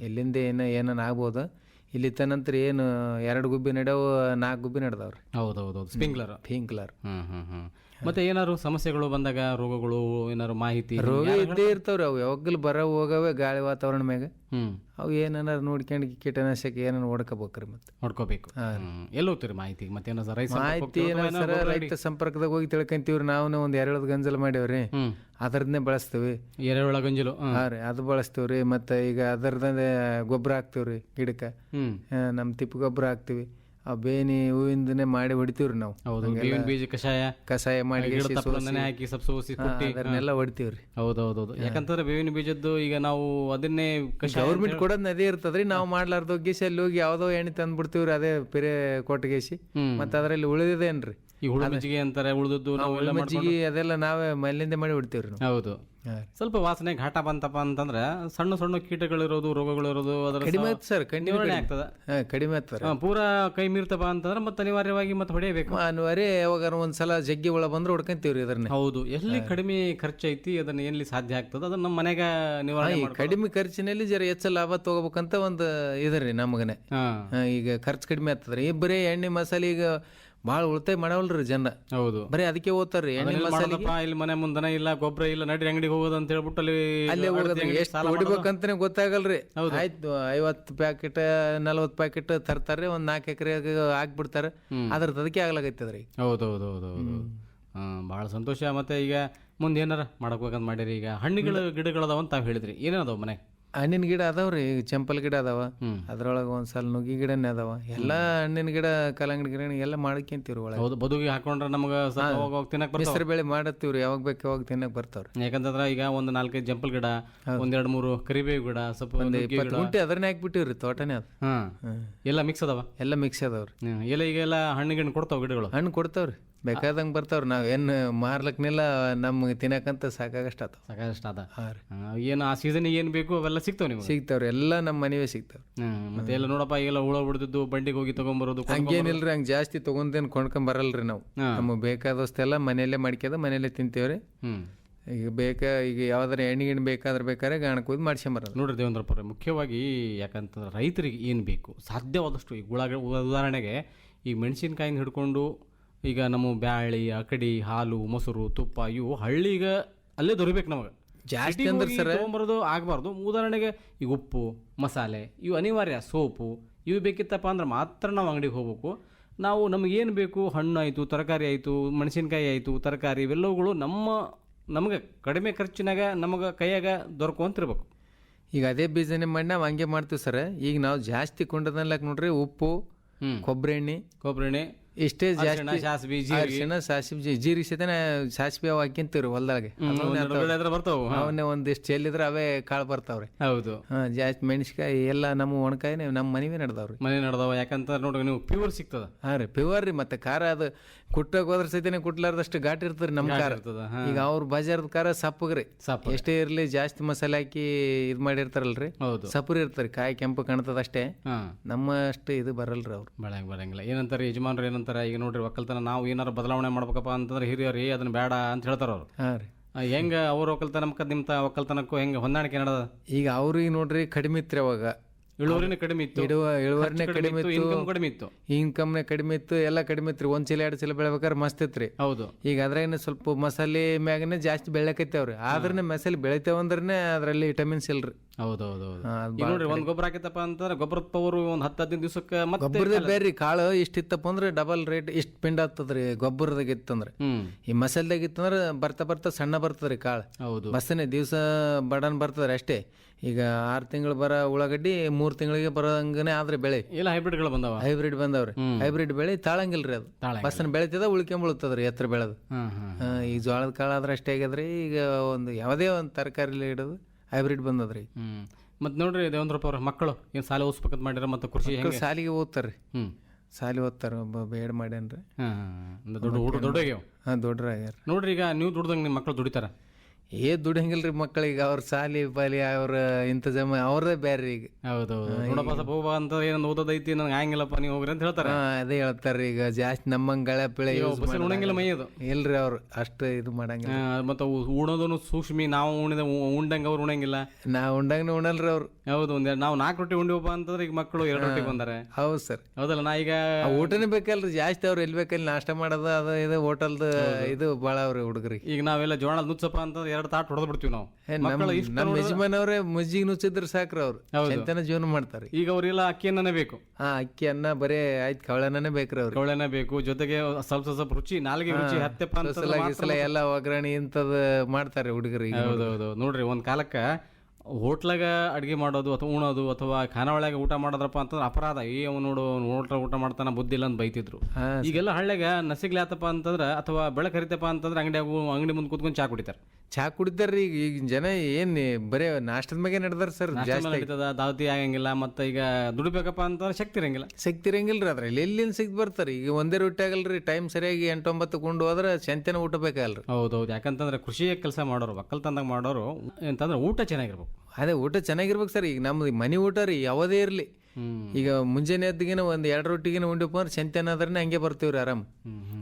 ಎಲ್ಲಿಂದ ಏನ ಏನು ಏನನ್ ಆಗ್ಬೋದು. ಇಲ್ಲಿ ತನಂತರ ಏನು ಎರಡು ಗುಬ್ಬಿ ನಡೆವು ನಾಲ್ಕು ಗುಬ್ಬಿ ನಡೆದವ್ರಿ. ಹೌದು ಹೌದು ಹೌದು ಸ್ಪಿಂಕ್ಲರ್ ಪಿಂಕ್ ಕಲರ್ ಹ್ಮ್ ಹ್ಮ್ ಹ್ಮ್. ಮತ್ತೆ ಏನಾದ್ರು ಸಮಸ್ಯೆಗಳು ಬಂದಾಗ ರೋಗಗಳು ಏನಾರು ಮಾಹಿತಿ ರೋಗ ಇದ್ದೇ ಇರ್ತಾವ್ರಿ ಅವು ಯಾವಾಗಲೂ ಬರ ಹೋಗವೆ ಗಾಳಿ ವಾತಾವರಣ ಮ್ಯಾಗ. ಅವು ಏನಾರ ನೋಡ್ಕೊಂಡು ಕೀಟನಾಶಕ ಏನಾರ ಹೊಡ್ಕೋಬೇಕ್ರಿ ಮತ್ತೆ. ಹೊಡ್ಕೋಬೇಕು. ಎಲ್ಲಿ ಹೋಗ್ತೀರಿ ಮಾಹಿತಿ ಮತ್ತೆ ಮಾಹಿತಿ ಸರ ರೈತ ಸಂಪರ್ಕದಾಗ ಹೋಗಿ ತಿಳ್ಕೊಂತೀವ್ರಿ. ನಾವು ಒಂದು ಎರಡು ಗಂಜಲ ಮಾಡೇವ್ರಿ ಅದರದ್ನೇ ಬಳಸ್ತೀವಿ. ಎರೆಹುಳ ಗಂಜಲು ಹಾ ರೀ. ಅದು ಬಳಸ್ತೀವ್ರಿ. ಮತ್ತೆ ಈಗ ಅದರದ್ದೇ ಗೊಬ್ಬರ ಹಾಕ್ತೀವ್ರಿ ಗಿಡಕ್ಕೆ. ನಮ್ಮ ತಿಪ್ಪು ಗೊಬ್ಬರ ಹಾಕ್ತಿವಿ. ಆ ಬೇನಿ ಹೂವಿಂದನೆ ಮಾಡಿ ಹೊಡಿತೀವ್ರಿ ನಾವು. ಹೌದು ಬೇವಿನ ಬೀಜ ಕಷಾಯ ಕಷಾಯ ಮಾಡಿ ತಪ್ಪಲನ್ನೇ ಹಾಕಿ ಸಬ್ಸೋಸಿ ಸೋಸಿ ಕುಟ್ಟಿ. ಅದನ್ನೆಲ್ಲ ಹೊಡಿತೀವ್ರಿ. ಹೌದೌದೌದು. ಯಾಕಂತಂದ್ರೆ ಬೇವಿನ ಬೀಜದ್ದು ಈಗ ನಾವು ಅದನ್ನೇ ಕಷಾಯ ಗೌರ್ಮೆಂಟ್ ಕೊಡೋದ್ ಅದೇ ಇರ್ತದ್ರಿ ನಾವು ಮಾಡ್ಲಾರ್ದ ಹೋಗಿಸಿ ಅಲ್ಲಿ ಹೋಗಿ ಯಾವ್ದೋ ಎಣ್ಣೆ ತಂದ್ಬಿಡ್ತೀವ್ರಿ ಅದೇ ಪಿರೆ ಕೊಟ್ಟಗೇಸಿ. ಮತ್ತೆ ಅದರಲ್ಲಿ ಉಳಿದಿದೇನ್ರಿ? ಈ ಹುಳು ಮಜ್ಜಿಗೆ ಅಂತಾರೆ ಉಳಿದದ್ದು ಮಜ್ಜಿಗೆ ಅದೆಲ್ಲ ನಾವೇ ಮಲ್ಲಿಂದ ಮಾಡಿ ಬಿಡ್ತೀವ್ರಿ ನಾವು. ಹೌದು. ಸ್ವಲ್ಪ ವಾಸನೆ ಘಾಟ ಬಂತಪ್ಪ ಅಂತಂದ್ರೆ ಸಣ್ಣ ಸಣ್ಣ ಕೀಟಗಳಿರೋದು ರೋಗಗಳಿರೋದು ಅದರ ಕಡಿಮೆ ಆಯ್ತು ಸರ್ ನಿವಾರಣೆ ಆಗ್ತದ. ಹಾ ಕಡಿಮೆ ಆಗ್ತಾರೆ ಹಾ, ಪೂರಾ ಕೈ ಮೀರ್ತಪ್ಪ ಅಂತಂದ್ರೆ ಮತ್ತೆ ಅನಿವಾರ್ಯವಾಗಿ ಮತ್ತೆ ಹೊಡೆಯಬೇಕು. ಅನಿವಾರ್ಯ ಯಾವಾಗ ಒಂದ್ಸಲ ಜಗ್ಗಿ ಒಳ ಬಂದ್ರೆ ಹೊಡ್ಕೊಂತೀವ್ರಿ ಇದನ್ನ ಹೌದು ಎಲ್ಲಿ ಕಡಿಮೆ ಖರ್ಚೈತಿ ಅದನ್ನ ಎಲ್ಲಿ ಸಾಧ್ಯ ಆಗ್ತದ? ಅದನ್ನ ನಮ್ಮ ಮನೆಗ ನಿವಾರಣೆ ಈ ಮಾಡ್ಕೊ- ಕಡಿಮೆ ಖರ್ಚಿನಲ್ಲಿ ಜರ ಹೆಚ್ಚು ಲಾಭ ತಗೋಬೇಕಂತ ಒಂದು ಇದ್ರಿ ನಮಗನೆ. ಹಾ. ಹಾ, ಈಗ ಖರ್ಚು ಕಡಿಮೆ ಆಗ್ತದ್ರಿ ಈ ಬರೀ ಎಣ್ಣೆ ಮಸಾಲೆ ಈಗ ಭಾಳ ಉಳಿತಾಯ ಮಾಡವಲ್ರಿ ಜನ. ಹೌದು. ಬರೀ ಅದಕ್ಕೆ ಓದ್ತಾರ್ರಿ. ಎಣ್ಣೆ ಅದನ್ನೆಲ್ಲ ಮಸಾಲೆ ಮಾಡೋದಪ್ಪ, ಇಲ್ಲಿ ಮನೆ ಮುಂದನ ಇಲ್ಲ ಗೊಬ್ಬರ ಇಲ್ಲ ನಡಿ ಅಂಗಡಿಗೆ ಹೋಗೋದು ಅಂತ ಹೇಳ್ಬಿಟ್ಟು ಅಲ್ಲಿ ಅಲ್ಲೇ ಎಷ್ಟು ಹೊಡಿಬೇಕಂತಾನೆ ಗೊತ್ತಾಗಲ್ರಿ. ಆಯ್ತು ಐವತ್ತು ಪ್ಯಾಕೆಟ್ ನಲ್ವತ್ತು ಪ್ಯಾಕೆಟ್ ತರ್ತಾರೆ ಒಂದ್ ನಾಲ್ಕು ಎಕರೆ ಹಾಕ್ಬಿಡ್ತಾರೆ ಅದ್ರದ್ದು ಅದಕ್ಕೆ ಆಗ್ಲಾಗೈತದ್ರಿ. ಹೌದು ಹೌದು ಹೌದು ಹೌದು ಬಹಳ ಭಾಳ ಸಂತೋಷ. ಮತ್ತೆ ಈಗ ಮುಂದೆ ಏನಾರ ಮಾಡ್ಬೇಕಂತ ಮಾಡಿರಿ ಈಗ ಹಣ್ಣುಗಳ ಗಿಡಗಳದಾವ ಅಂತ ತಾವು ಹೇಳಿದ್ರಿ. ಏನೇನದಾವ ಮನೆ? ಹಣ್ಣಿನ ಗಿಡ ಅದಾವ್ರಿ ಈಗ ಚಂಪಲ್ ಗಿಡ ಅದಾವ. ಅದ್ರೊಳಗೆ ಒಂದ್ಸಲ ನುಗ್ಗಿ ಗಿಡನೇ ಅದಾವ. ಎಲ್ಲಾ ಹಣ್ಣಿನ ಗಿಡ ಕಲ್ಲಂಗಡಿ ಗಿಡ ಎಲ್ಲ ಮಾಡ್ಕೊಂತೀವ್ರಿ ಒಳಗೆ. ಹೌದು ಬದುಕಿಗೆ ಹಾಕೊಂಡ್ರೆ ನಮಗೆ ತಿನ್ನಕ್ ಹೆಸರು ಬೆಳೆ ಮಾಡತ್ತೀವ್ರಿ ಯಾವಾಗ ಬೇಕು ಯಾವಾಗ ತಿನ್ನಕ್ ಬರ್ತಾವ್ರಿ. ಯಾಕಂತಂದ್ರೆ ಈಗ ಒಂದು ನಾಲ್ಕೈದು ಜಂಪಲ್ ಗಿಡ ಒಂದೆರಡು ಮೂರು ಕರಿಬೇವು ಗಿಡ ಸ್ವಲ್ಪ ಇಪ್ಪತ್ತು ಗಿಡ. ಗುಂಟೆ ಅದನ್ನೇ ಹಾಕ್ಬಿಟ್ಟಿವ್ರಿ ತೋಟನೇ ಅದು. ಎಲ್ಲ ಮಿಕ್ಸ್ ಅದಾವ? ಎಲ್ಲ ಮಿಕ್ಸ್ ಅದಾವ್ರಿ. ಎಲ್ಲ ಈಗ ಎಲ್ಲ ಹಣ್ಣಿಗೆ ಕೊಡ್ತಾವ ಗಿಡಗಳು? ಹಣ್ಣು ಕೊಡ್ತಾವ್ರಿ. ಬೇಕಾದಂಗೆ ಬರ್ತಾವ್ರಿ. ನಾವು ಏನು ಮಾರ್ಲಕ್ನೆಲ್ಲ ನಮ್ಗೆ ತಿನ್ನಕಂತ ಸಾಕಾಗಷ್ಟು ಆತ. ಸಾಕಷ್ಟು ಅದ ಏನು ಆ ಸೀಸನ್ ಏನು ಬೇಕು ಅವೆಲ್ಲ ಸಿಗ್ತಾವ ನಿಮ್ಗೆ? ಸಿಗ್ತಾವ್ರಿ. ಎಲ್ಲ ನಮ್ಮ ಮನೆವೇ ಸಿಗ್ತಾವ್ರಿ. ಹ್ಮ್. ಮತ್ತೆ ಎಲ್ಲ ನೋಡಪ್ಪ ಈಗೆಲ್ಲ ಹುಳ ಬಿಡ್ದಿದ್ದು ಬಂಡಿಗೆ ಹೋಗಿ ತಗೊಂಬರೋದು ಹಂಗೇನಿಲ್ರಿ ಹಂಗೆ ಜಾಸ್ತಿ ತೊಗೊಂಡೇನು ಕೊಂಡ್ಕೊಂಡ್ ಬರಲ್ರಿ ನಾವು. ನಮಗೆ ಬೇಕಾದಷ್ಟೆಲ್ಲ ಮನೆಯಲ್ಲೇ ಮಾಡ್ಕ್ಯದ ಮನೆಯಲ್ಲೇ ತಿಂತೇವ್ರಿ. ಈಗ ಬೇಕಾ ಈಗ ಯಾವ್ದಾರ ಎಣ್ಣೆ ಗಿಣ್ಣೆ ಬೇಕಾದ್ರೆ ಬೇಕಾದ್ರೆ ಹೋಗಿ ಮಾಡ್ಸ್ಕೊಂಬರೋದು ನೋಡ್ರಿ ದೇವೇಂದ್ರಪ್ಪ ಮುಖ್ಯವಾಗಿ ಯಾಕಂತಂದ್ರೆ ರೈತರಿಗೆ ಏನು ಬೇಕು ಸಾಧ್ಯವಾದಷ್ಟು ಈಗ ಉಳ್ಳಾಗ ಉದಾಹರಣೆಗೆ ಈ ಮೆಣಸಿನ್ಕಾಯಿನ ಹಿಡ್ಕೊಂಡು ಈಗ ನಮ್ಮ ಬ್ಯಾಳಿ ಅಕಡಿ ಹಾಲು ಮೊಸರು ತುಪ್ಪ ಇವು ಹಳ್ಳಿಗ ಅಲ್ಲೇ ದೊರಿಬೇಕು ನಮಗೆ. ಜಾಸ್ತಿ ಅಂದ್ರೆ ಸರ್ ತೊಗೊಂಬರೋದು ಆಗಬಾರ್ದು. ಉದಾಹರಣೆಗೆ ಈಗ ಉಪ್ಪು ಮಸಾಲೆ ಇವು ಅನಿವಾರ್ಯ. ಸೋಪು ಇವು ಬೇಕಿತ್ತಪ್ಪ ಅಂದ್ರೆ ಮಾತ್ರ ನಾವು ಅಂಗಡಿಗೆ ಹೋಗ್ಬೇಕು. ನಾವು ನಮಗೇನು ಬೇಕು? ಹಣ್ಣು ಆಯಿತು ತರಕಾರಿ ಆಯಿತು ಮೆಣಸಿನ್ಕಾಯಿ ಆಯಿತು ತರಕಾರಿ ಇವೆಲ್ಲವುಗಳು ನಮ್ಮ ನಮಗೆ ಕಡಿಮೆ ಖರ್ಚಿನಾಗ ನಮಗೆ ಕೈಯಾಗ ದೊರಕುವಂತಿರ್ಬೇಕು ಈಗ ಅದೇ ಬೀಜನೆ ಮಾಡಿ ನಾವು ಹಂಗೆ ಮಾಡ್ತೀವಿ ಸರ್. ಈಗ ನಾವು ಜಾಸ್ತಿ ಕೊಂಡದಲ್ಲಕ್ಕೆ ನೋಡ್ರಿ ಉಪ್ಪು ಕೊಬ್ಬರಿ ಎಣ್ಣೆ ಕೊಬ್ಬರಿ ಎಣ್ಣೆ ಇಷ್ಟೇ ಜಾಸ್ತಿ ಸಾಸ್ಬಿ. ಅರಿಶಿಣ ಸಾಸಿವೆ ಜೀರಿಗೆ ಸತನ ಸಾಸಿವೆ ಅವು ಹಾಕ್ಯಂತೀವ್ರಿ ಹೊಲ್ದಾಗೆ ಬರ್ತಾವ ಅವನ್ನೇ ಒಂದಿಷ್ಟು ಚೆಲ್ಲಿದ್ರೆ ಅವೇ ಕಾಳು ಬರ್ತಾವ್ರಿ. ಹೌದು. ಜಾಸ್ತಿ ಮೆಣಸಿಕಾಯಿ ಎಲ್ಲ ನಮ್ಮ ಒಣಕಾಯಿ ನಮ್ಮ ಮನೆವೇ ನಡ್ದಾವ್ರಿ. ಮನೆ ನಡ್ದಾವ ಯಾಕಂತ ನೋಡ್ರಿ ನೀವು ಪ್ಯೂರ್ ಸಿಗ್ತದ. ಹಾ ರೀ ಪ್ಯೂರ್ ರೀ ಮತ್ತೆ ಖಾರ ಅದು ಕುಟ್ಟಕ್ ಹೋದ್ರ ಸತಿನೇ ಕುಟ್ಲಾರ್ದಷ್ಟು ಘಾಟ್ ಇರ್ತದ್ರಿ ನಮ್ಮ ಖಾರ. ಇರ್ತದ ಈಗ ಅವ್ರ ಬಜಾರದ ಖಾರ ಸಪ್ಪಗ್ರಿ ಸಪ್ಪ. ಎಷ್ಟೇ ಇರ್ಲಿ ಜಾಸ್ತಿ ಮಸಾಲೆ ಹಾಕಿ ಇದು ಮಾಡಿರ್ತಾರಲ್ರಿ. ಹೌದು. ಸಪ್ಪುರಿ ಇರ್ತಾರೆ ಕಾಯಿ ಕೆಂಪು ಕಾಣ್ತದ ಅಷ್ಟೇ ನಮ್ಮ ಅಷ್ಟು ಇದು ಬರಲ್ರಿ ಅವ್ರು. ಬರಂಗಿಲ್ಲ. ಏನಂತಾರೆ ಯಜಮಾನ್ರು ಏನಂತಾರೆ ಈಗ ನೋಡ್ರಿ ಒಕ್ಕಲ್ತನ ನಾವು ಏನಾರು ಬದಲಾವಣೆ ಮಾಡ್ಬೇಕಪ್ಪ ಅಂತಂದ್ರೆ ಹಿರಿಯರು ಏ ಅದನ್ನ ಬೇಡ ಅಂತ ಹೇಳ್ತಾರ ಅವ್ರು. ಹಾಂ ರೀ. ಆ, ಹೆಂಗ ಅವ್ರ ಒಕ್ಕಲ್ತನ ನಮ್ಕ ನಿಮ್ಮ ಒಕ್ಕಲ್ತನಕ್ಕೂ ಹೆಂಗೆ ಹೊಂದಾಣಿಕೆ ನಡೆದ ಈಗ ಅವ್ರಿಗೆ ನೋಡ್ರಿ ಕಡಿಮೆ ಇತ್ತು ಅವಾಗ. ಇಳುವರಿನೂ ಕಡಿಮೆ ಇತ್ತು. ಇಡುವ ಇಳುವರಿನೇ ಕಡಿಮೆ ಇತ್ತು ಇನ್ಕಮ್ ಕಡಿಮೆ ಇತ್ತು. ಇನ್ಕಮ್ನೇ ಕಡಿಮೆ ಇತ್ತು ಎಲ್ಲ ಕಡಿಮೆ ಇತ್ತು. ಒಂದ್ ಚೀಲ ಎರಡು ಚೀಲ ಬೆಳಬೇಕಾದ್ರೆ ಮಸ್ತ್ ಇತ್ರಿ ಹೌದು. ಈಗ ಅದ್ರಾಗನೆ ಸ್ವಲ್ಪ ಮಸಾಲೆ ಮ್ಯಾಗನೆ ಜಾಸ್ತಿ ಬೆಳಕೈತೇವ್ರಿ ಆದ್ರನೆ ಮಸಾಲೆ ಬೆಳಿತೇವಂದ್ರನೇ ಅದ್ರಲ್ಲಿ ವಿಟಮಿನ್ಸ್ ಇಲ್ರಿ. ಹೌದು. ಹೌದು ಈಗ ನೋಡ್ರಿ ಒಂದ್ ಗೊಬ್ಬರ ಹಾಕಿತ್ತಪ್ಪ ಅಂತಂದ್ರೆ ಗೊಬ್ಬರ ಪವರ್ ಒಂದ್ ಹತ್ತು ಹದಿನೈದು ದಿವಸಕ್ಕೆ ಮತ್ತೆ ಗೊಬ್ಬರದ ಬೇರೆ ಕಾಳು ಇಷ್ಟ ಇತ್ತಪ್ಪ ಅಂದ್ರೆ ಡಬಲ್ ರೇಟ್ ಇಷ್ಟ ಪಿಂಡ್ ಆಗ್ತದ್ರಿ ಗೊಬ್ಬರದಾಗ ಇತ್ತಂದ್ರೆ. ಹ್ಮ್. ಈ ಮಸಾಲೆದಾಗ ಇತ್ತಂದ್ರೆ ಬರ್ತಾ ಬರ್ತಾ ಸಣ್ಣ ಬರ್ತದ್ರಿ ಕಾಳು. ಹೌದು. ಬಸ್ಸನೆ ದಿವಸ ಬಡನ್ ಬರ್ತದ್ರಿ ಅಷ್ಟೇ. ಈಗ ಆರು ತಿಂಗಳು ಬರ ಉಳ್ಳಾಗಡ್ಡಿ ಮೂರು ತಿಂಗಳಿಗೆ ಬರೋಂಗನೇ ಆದ್ರೆ ಬೆಳೆ. ಎಲ್ಲ ಹೈಬ್ರಿಡ್ಗಳು ಬಂದವ. ಹೈಬ್ರಿಡ್ ಬಂದವ್ರಿ. ಹೈಬ್ರಿಡ್ ಬೆಳೆ ತಾಳಂಗಿಲ್ರಿ ಅದು. ಬಸ್ ಬಸ್ಸನ್ನ ಬೆಳಿತದ ಉಳ್ಕೊಂಬಿಳುತ್ತದ್ರಿ ಎತ್ತರ ಬೆಳೆದು. ಹ್ಮ್ ಹ್ಮ್ ಈ ಜೋಳದ ಕಾಳು ಆದ್ರೆ ಅಷ್ಟೇ ಆಗ್ಯದ್ರಿ. ಈಗ ಒಂದು ಯಾವುದೇ ಒಂದು ತರಕಾರಿಲಿ ಹಿಡಿದು ಹೈಬ್ರಿಡ್ ಬಂದದ್ರಿ. ಮತ್ತೆ ಮತ್ ನೋಡ್ರಿ ದೇವೇಂದ್ರಪ್ಪ ಅವ್ರ ಮಕ್ಕಳು ಏನು ಸಾಲ ಓದಿಸ್ಬೇಕಂತ ಮಾಡಿರ ಮತ್ತೆ ಕೃಷಿ ಸಾಲಿಗೆ ಓದ್ತಾರ್ರಿ ಸಾಲಿ ಓದ್ತಾರ ಒಬ್ಬ ಬೇಡ ಮಾಡ್ಯಾನ್ರಿ. ದೊಡ್ಡ ದೊಡ್ಡ ಹಾಂ ದೊಡ್ಡರಾಗ್ಯಾರ ನೋಡ್ರಿ ಈಗ ನೀವು ದುಡ್ದಂಗೆ ನಿಮ್ಮ ಮಕ್ಕಳು ದುಡಿತಾರ? ಏ ದುಡಿಯಂಗಿಲ್ರಿ ಮಕ್ಕಳಿಗೆ ಅವ್ರ ಸಾಲಿ ಬಾಲಿ ಅವ್ರ ಇಂತಜಾಮ ಅವ್ರದೇ ಬೇರೆ ಈಗ. ಹೌದು ನೋಡಪ್ಪ ಸ್ವಲ್ಪ ಹೋಗ್ಬಾ ಅಂತ ಏನೋ ಓದೋದೈತಿ ನನಗೆ ಆಗಂಗಿಲ್ಲಪ್ಪ ನೀವು ಹೋಗ್ರಿ ಅಂತ ಹೇಳ್ತಾರೆ. ಹಾ, ಅದೇ ಹೇಳ್ತಾರ್ರಿ ಈಗ ಜಾಸ್ತಿ ನಮ್ಮಂಗ್ ಗಳೆ ಪಿಳೆ ಬಸ್ಸಲ್ಲಿ ಉಣಂಗಿಲ್ಲ ಮೈ ಅದು. ಇಲ್ರಿ ಅವ್ರು ಅಷ್ಟು ಇದು ಮಾಡಂಗಿಲ್ಲ. ಮತ್ತು ಉಣೋದನ್ನು ಸೂಕ್ಷ್ಮಿ ನಾವು ಉಣಿದ ಉಂಡಂಗ ಅವ್ರು ಉಣಂಗಿಲ್ಲ. ನಾ ಉಂಡಂಗನೇ ಉಣಲ್ರಿ ಅವ್ರು. ಹೌದು ಒಂದ್ ನಾವು ನಾಲ್ಕು ರೊಟ್ಟಿ ಉಂಡಿವಪ್ಪ ಅಂತಂದ್ರೆ ಈಗ ಮಕ್ಕಳು ಎರಡು ರೊಟ್ಟಿ ಬಂದಾರೆ. ಹೌದು ಸರ್. ಹೌದಲ್ಲ ನಾ ಈಗ ಊಟನೇ ಬೇಕಲ್ರಿ ಜಾಸ್ತಿ ಅವ್ರು ಎಲ್ಲಿ ಬೇಕಲ್ಲಿ ನಾಷ್ಟ ಮಾಡೋದು ಅದು ಇದು ಹೋಟೆಲ್ದು ಇದು ಭಾಳ ಅವ್ರಿ ಹುಡುಗರಿಗೆ. ಈಗ ನಾವೆಲ್ಲ ಜೋಳದ ನುಚ್ಚಪ್ಪ ಅಂತಂದ್ರೆ ಎರಡು ತಾಟ್ ಹೊಡೆದ್ ಬಿಡ್ತೀವಿ ನಾವು. ಮಕ್ಕಳು ಇಷ್ಟ ನಮ್ಮ ಯಜಮಾನವರೇ ಮಜ್ಜಿಗೆ ನುಚ್ಚಿದ್ರೆ ಸಾಕ್ರಿ ಅವ್ರು. ಹೌದು. ಜೀವನ ಮಾಡ್ತಾರೆ. ಈಗ ಅವರೆಲ್ಲ ಅಕ್ಕಿಯನ್ನೇ ಬೇಕು. ಹಾ ಅಕ್ಕಿ ಅನ್ನ ಬರೇ ಆಯ್ತು ಕವಳನೇ ಬೇಕ್ರಿ ಅವ್ರಿಗೆ. ಕವಳೆನ ಬೇಕು ಜೊತೆಗೆ ಸ್ವಲ್ಪ ಸ್ವಲ್ಪ ರುಚಿ ನಾಲ್ಗೆ ರುಚಿ ಹತ್ತೆಪ್ಪ ಅಂತ ಸಲ ಮಾತ್ರ. ಗಿಸಲ ಎಲ್ಲ ಒಗ್ಗರಣೆ ಇಂಥದ್ದು ಮಾಡ್ತಾರೆ ಹುಡುಗರಿಗೆ ಹೌದೌದು. ನೋಡ್ರಿ ಒಂದ್ ಕಾಲಕ್ಕೆ ಹೋಟ್ಲಾಗ ಅಡ್ಗೆ ಮಾಡೋದು ಅಥವಾ ಉಣೋದು ಅಥವಾ ಖಾನಾವಳಿಯಾಗ ಊಟ ಮಾಡೋದ್ರಪ್ಪ ಅಂತಂದ್ರೆ ಅಪರಾಧ. ಏ ಅವ್ನು ನೋಡು ಹೋಟ್ಲ ಊಟ ಮಾಡ್ತಾನ ಬುದ್ಧಿ ಇಲ್ಲ ಅಂತ ಬೈತಿದ್ರು. ಹಾ, ಈಗೆಲ್ಲ ಹಳ್ಳ್ಯಾಗ ನಸಿಗ್ಲಾತಪ್ಪ ಅಂತಂದ್ರೆ ಅಥವಾ ಬೆಳಕರಿತಪ್ಪ ಅಂತಂದ್ರೆ ಅಂಗಡಿಯಾಗ ಅಂಗಡಿ ಮುಂದೆ ಕೂತ್ಕೊಂಡು ಚಾ ಕುಡಿತಾರೆ. ಚಾ ಕುಡಿತಾರ್ರಿ ಈಗ ಈಗಿನ ಜನ ಏನ್ ಬರೇ ನಾಷ್ಟದ ಮ್ಯಾಗೆ ನಡೆದಾರ ಸರ್ ಜಾಸ್ತಿ ನಡೀತದ ದಾವತಿ ಆಗಂಗಿಲ್ಲ ಮತ್ತೆ ಈಗ ದುಡಿಬೇಕಪ್ಪ ಅಂತಂದ್ರೆ ಶಕ್ತಿ ಇರಂಗಿಲ್ಲ. ಶಕ್ತಿ ಇರಂಗಿಲ್ರಿ ಅದ್ರಲ್ಲಿ ಎಲ್ಲಿಂದ ಸಿಗ್ ಬರ್ತಾರೆ ಈಗ ಒಂದೇ ರೊಟ್ಟಿ ಆಗಲ್ರಿ ಟೈಮ್ ಸರಿಯಾಗಿ ಎಂಟೊಂಬತ್ತು ಕೊಂಡು ಹೋದ್ರೆ ಚಂತೆನ ಊಟ ಬೇಕಲ್ರಿ ಹೌದೌದು ಯಾಕಂತಂದ್ರೆ ಕೃಷಿಯ ಕೆಲಸ ಮಾಡೋರು ಒಕ್ಕಲ್ತನದಾಗ ಮಾಡೋರು ಅಂತಂದ್ರೆ ಊಟ ಚೆನ್ನಾಗಿರ್ಬೇಕು. ಅದೇ ಊಟ ಚೆನ್ನಾಗಿರ್ಬೇಕು ಸರ್ ಈಗ ನಮ್ದು ಮನೆ ಊಟ ರೀ ಯಾವುದೇ ಇರಲಿ. ಈಗ ಮುಂಜಾನೆ ಎದ್ದಿಗಿನ ಒಂದು ಎರಡು ರೊಟ್ಟಿಗಿನ ಉಂಡಿಪ್ಪ ಅಂದ್ರೆ ಅದರನೇ ಹಂಗೆ ಬರ್ತೀವ್ರಿ ಆರಾಮ್.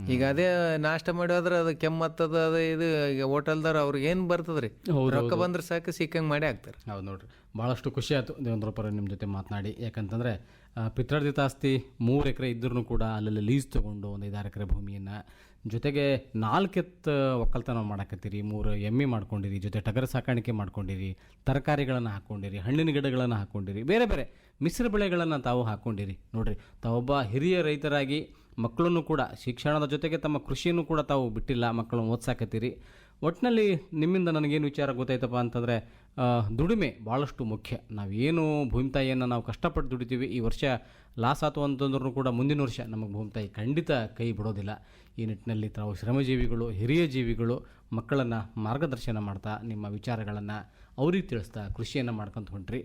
ಈಗ ಅದೇ ನಾಷ್ಟ ಮಾಡೋದ್ರೆ ಅದು ಕೆಮ್ಮತ್ತದ ಅದು ಇದು ಈಗ ಹೋಟೆಲ್ದವ್ರು ಅವ್ರಿಗೆ ಏನು ಬರ್ತದ್ರಿ? ರೊಕ್ಕ ಬಂದ್ರೆ ಸಾಕು ಸಿಕ್ಕಂಗೆ ಮಾಡಿ ಹಾಕ್ತಾರೆ. ಹೌದು ನೋಡ್ರಿ. ಭಾಳಷ್ಟು ಖುಷಿ ಆಯ್ತು ದೇವೇಂದ್ರಪ್ಪರ ನಿಮ್ಮ ಜೊತೆ ಮಾತನಾಡಿ. ಯಾಕಂತಂದರೆ ಪಿತ್ರಾರ್ಜಿತ ಆಸ್ತಿ ಮೂರು ಎಕರೆ ಇದ್ರೂ ಕೂಡ ಅಲ್ಲೆಲ್ಲ ಲೀಸ್ ತೊಗೊಂಡು ಒಂದು ಐದಾರು ಎಕರೆ ಭೂಮಿಯನ್ನು. ಜೊತೆಗೆ ನಾಲ್ಕೆತ್ತು ಒಕ್ಕಲ್ತನ ಮಾಡಕತ್ತೀರಿ, ಮೂರು ಎಮ್ಮೆ ಮಾಡ್ಕೊಂಡಿರಿ, ಜೊತೆ ಟಗರ ಸಾಕಾಣಿಕೆ ಮಾಡ್ಕೊಂಡಿರಿ, ತರಕಾರಿಗಳನ್ನು ಹಾಕ್ಕೊಂಡಿರಿ ಹಣ್ಣಿನ ಗಿಡಗಳನ್ನು ಹಾಕ್ಕೊಂಡಿರಿ ಬೇರೆ ಬೇರೆ ಮಿಶ್ರ ಬೆಳೆಗಳನ್ನು ತಾವು ಹಾಕ್ಕೊಂಡಿರಿ ನೋಡಿರಿ, ತಾವೊಬ್ಬ ಹಿರಿಯ ರೈತರಾಗಿ ಮಕ್ಕಳನ್ನು ಕೂಡ, ಶಿಕ್ಷಣದ ಜೊತೆಗೆ ತಮ್ಮ ಕೃಷಿಯನ್ನು ಕೂಡ ತಾವು ಬಿಟ್ಟಿಲ್ಲ, ಮಕ್ಕಳನ್ನು ಓದ್ಸಾಕತ್ತೀರಿ. ಒಟ್ಟಿನಲ್ಲಿ ನಿಮ್ಮಿಂದ ನನಗೇನು ವಿಚಾರ ಗೊತ್ತಾಯ್ತಪ್ಪ ಅಂತಂದರೆ ದುಡಿಮೆ ಭಾಳಷ್ಟು ಮುಖ್ಯ. ನಾವೇನು ಭೂಮಿ ತಾಯಿಯನ್ನು ನಾವು ಕಷ್ಟಪಟ್ಟು ದುಡಿತೀವಿ, ಈ ವರ್ಷ ಲಾಸ್ ಆತು ಅಂತಂದ್ರೂ ಕೂಡ ಮುಂದಿನ ವರ್ಷ ನಮಗೆ ಭೂಮಿ ತಾಯಿ ಖಂಡಿತ ಕೈ ಬಿಡೋದಿಲ್ಲ. ಈ ನಿಟ್ಟಿನಲ್ಲಿ ತಾವು ಶ್ರಮಜೀವಿಗಳು, ಹಿರಿಯ ಜೀವಿಗಳು, ಮಕ್ಕಳನ್ನು ಮಾರ್ಗದರ್ಶನ ಮಾಡ್ತಾ ನಿಮ್ಮ ವಿಚಾರಗಳನ್ನು ಅವ್ರಿಗೆ ತಿಳಿಸ್ತಾ ಕೃಷಿಯನ್ನು ಮಾಡ್ಕೊಂತ ಹೊಂಟ್ರಿ.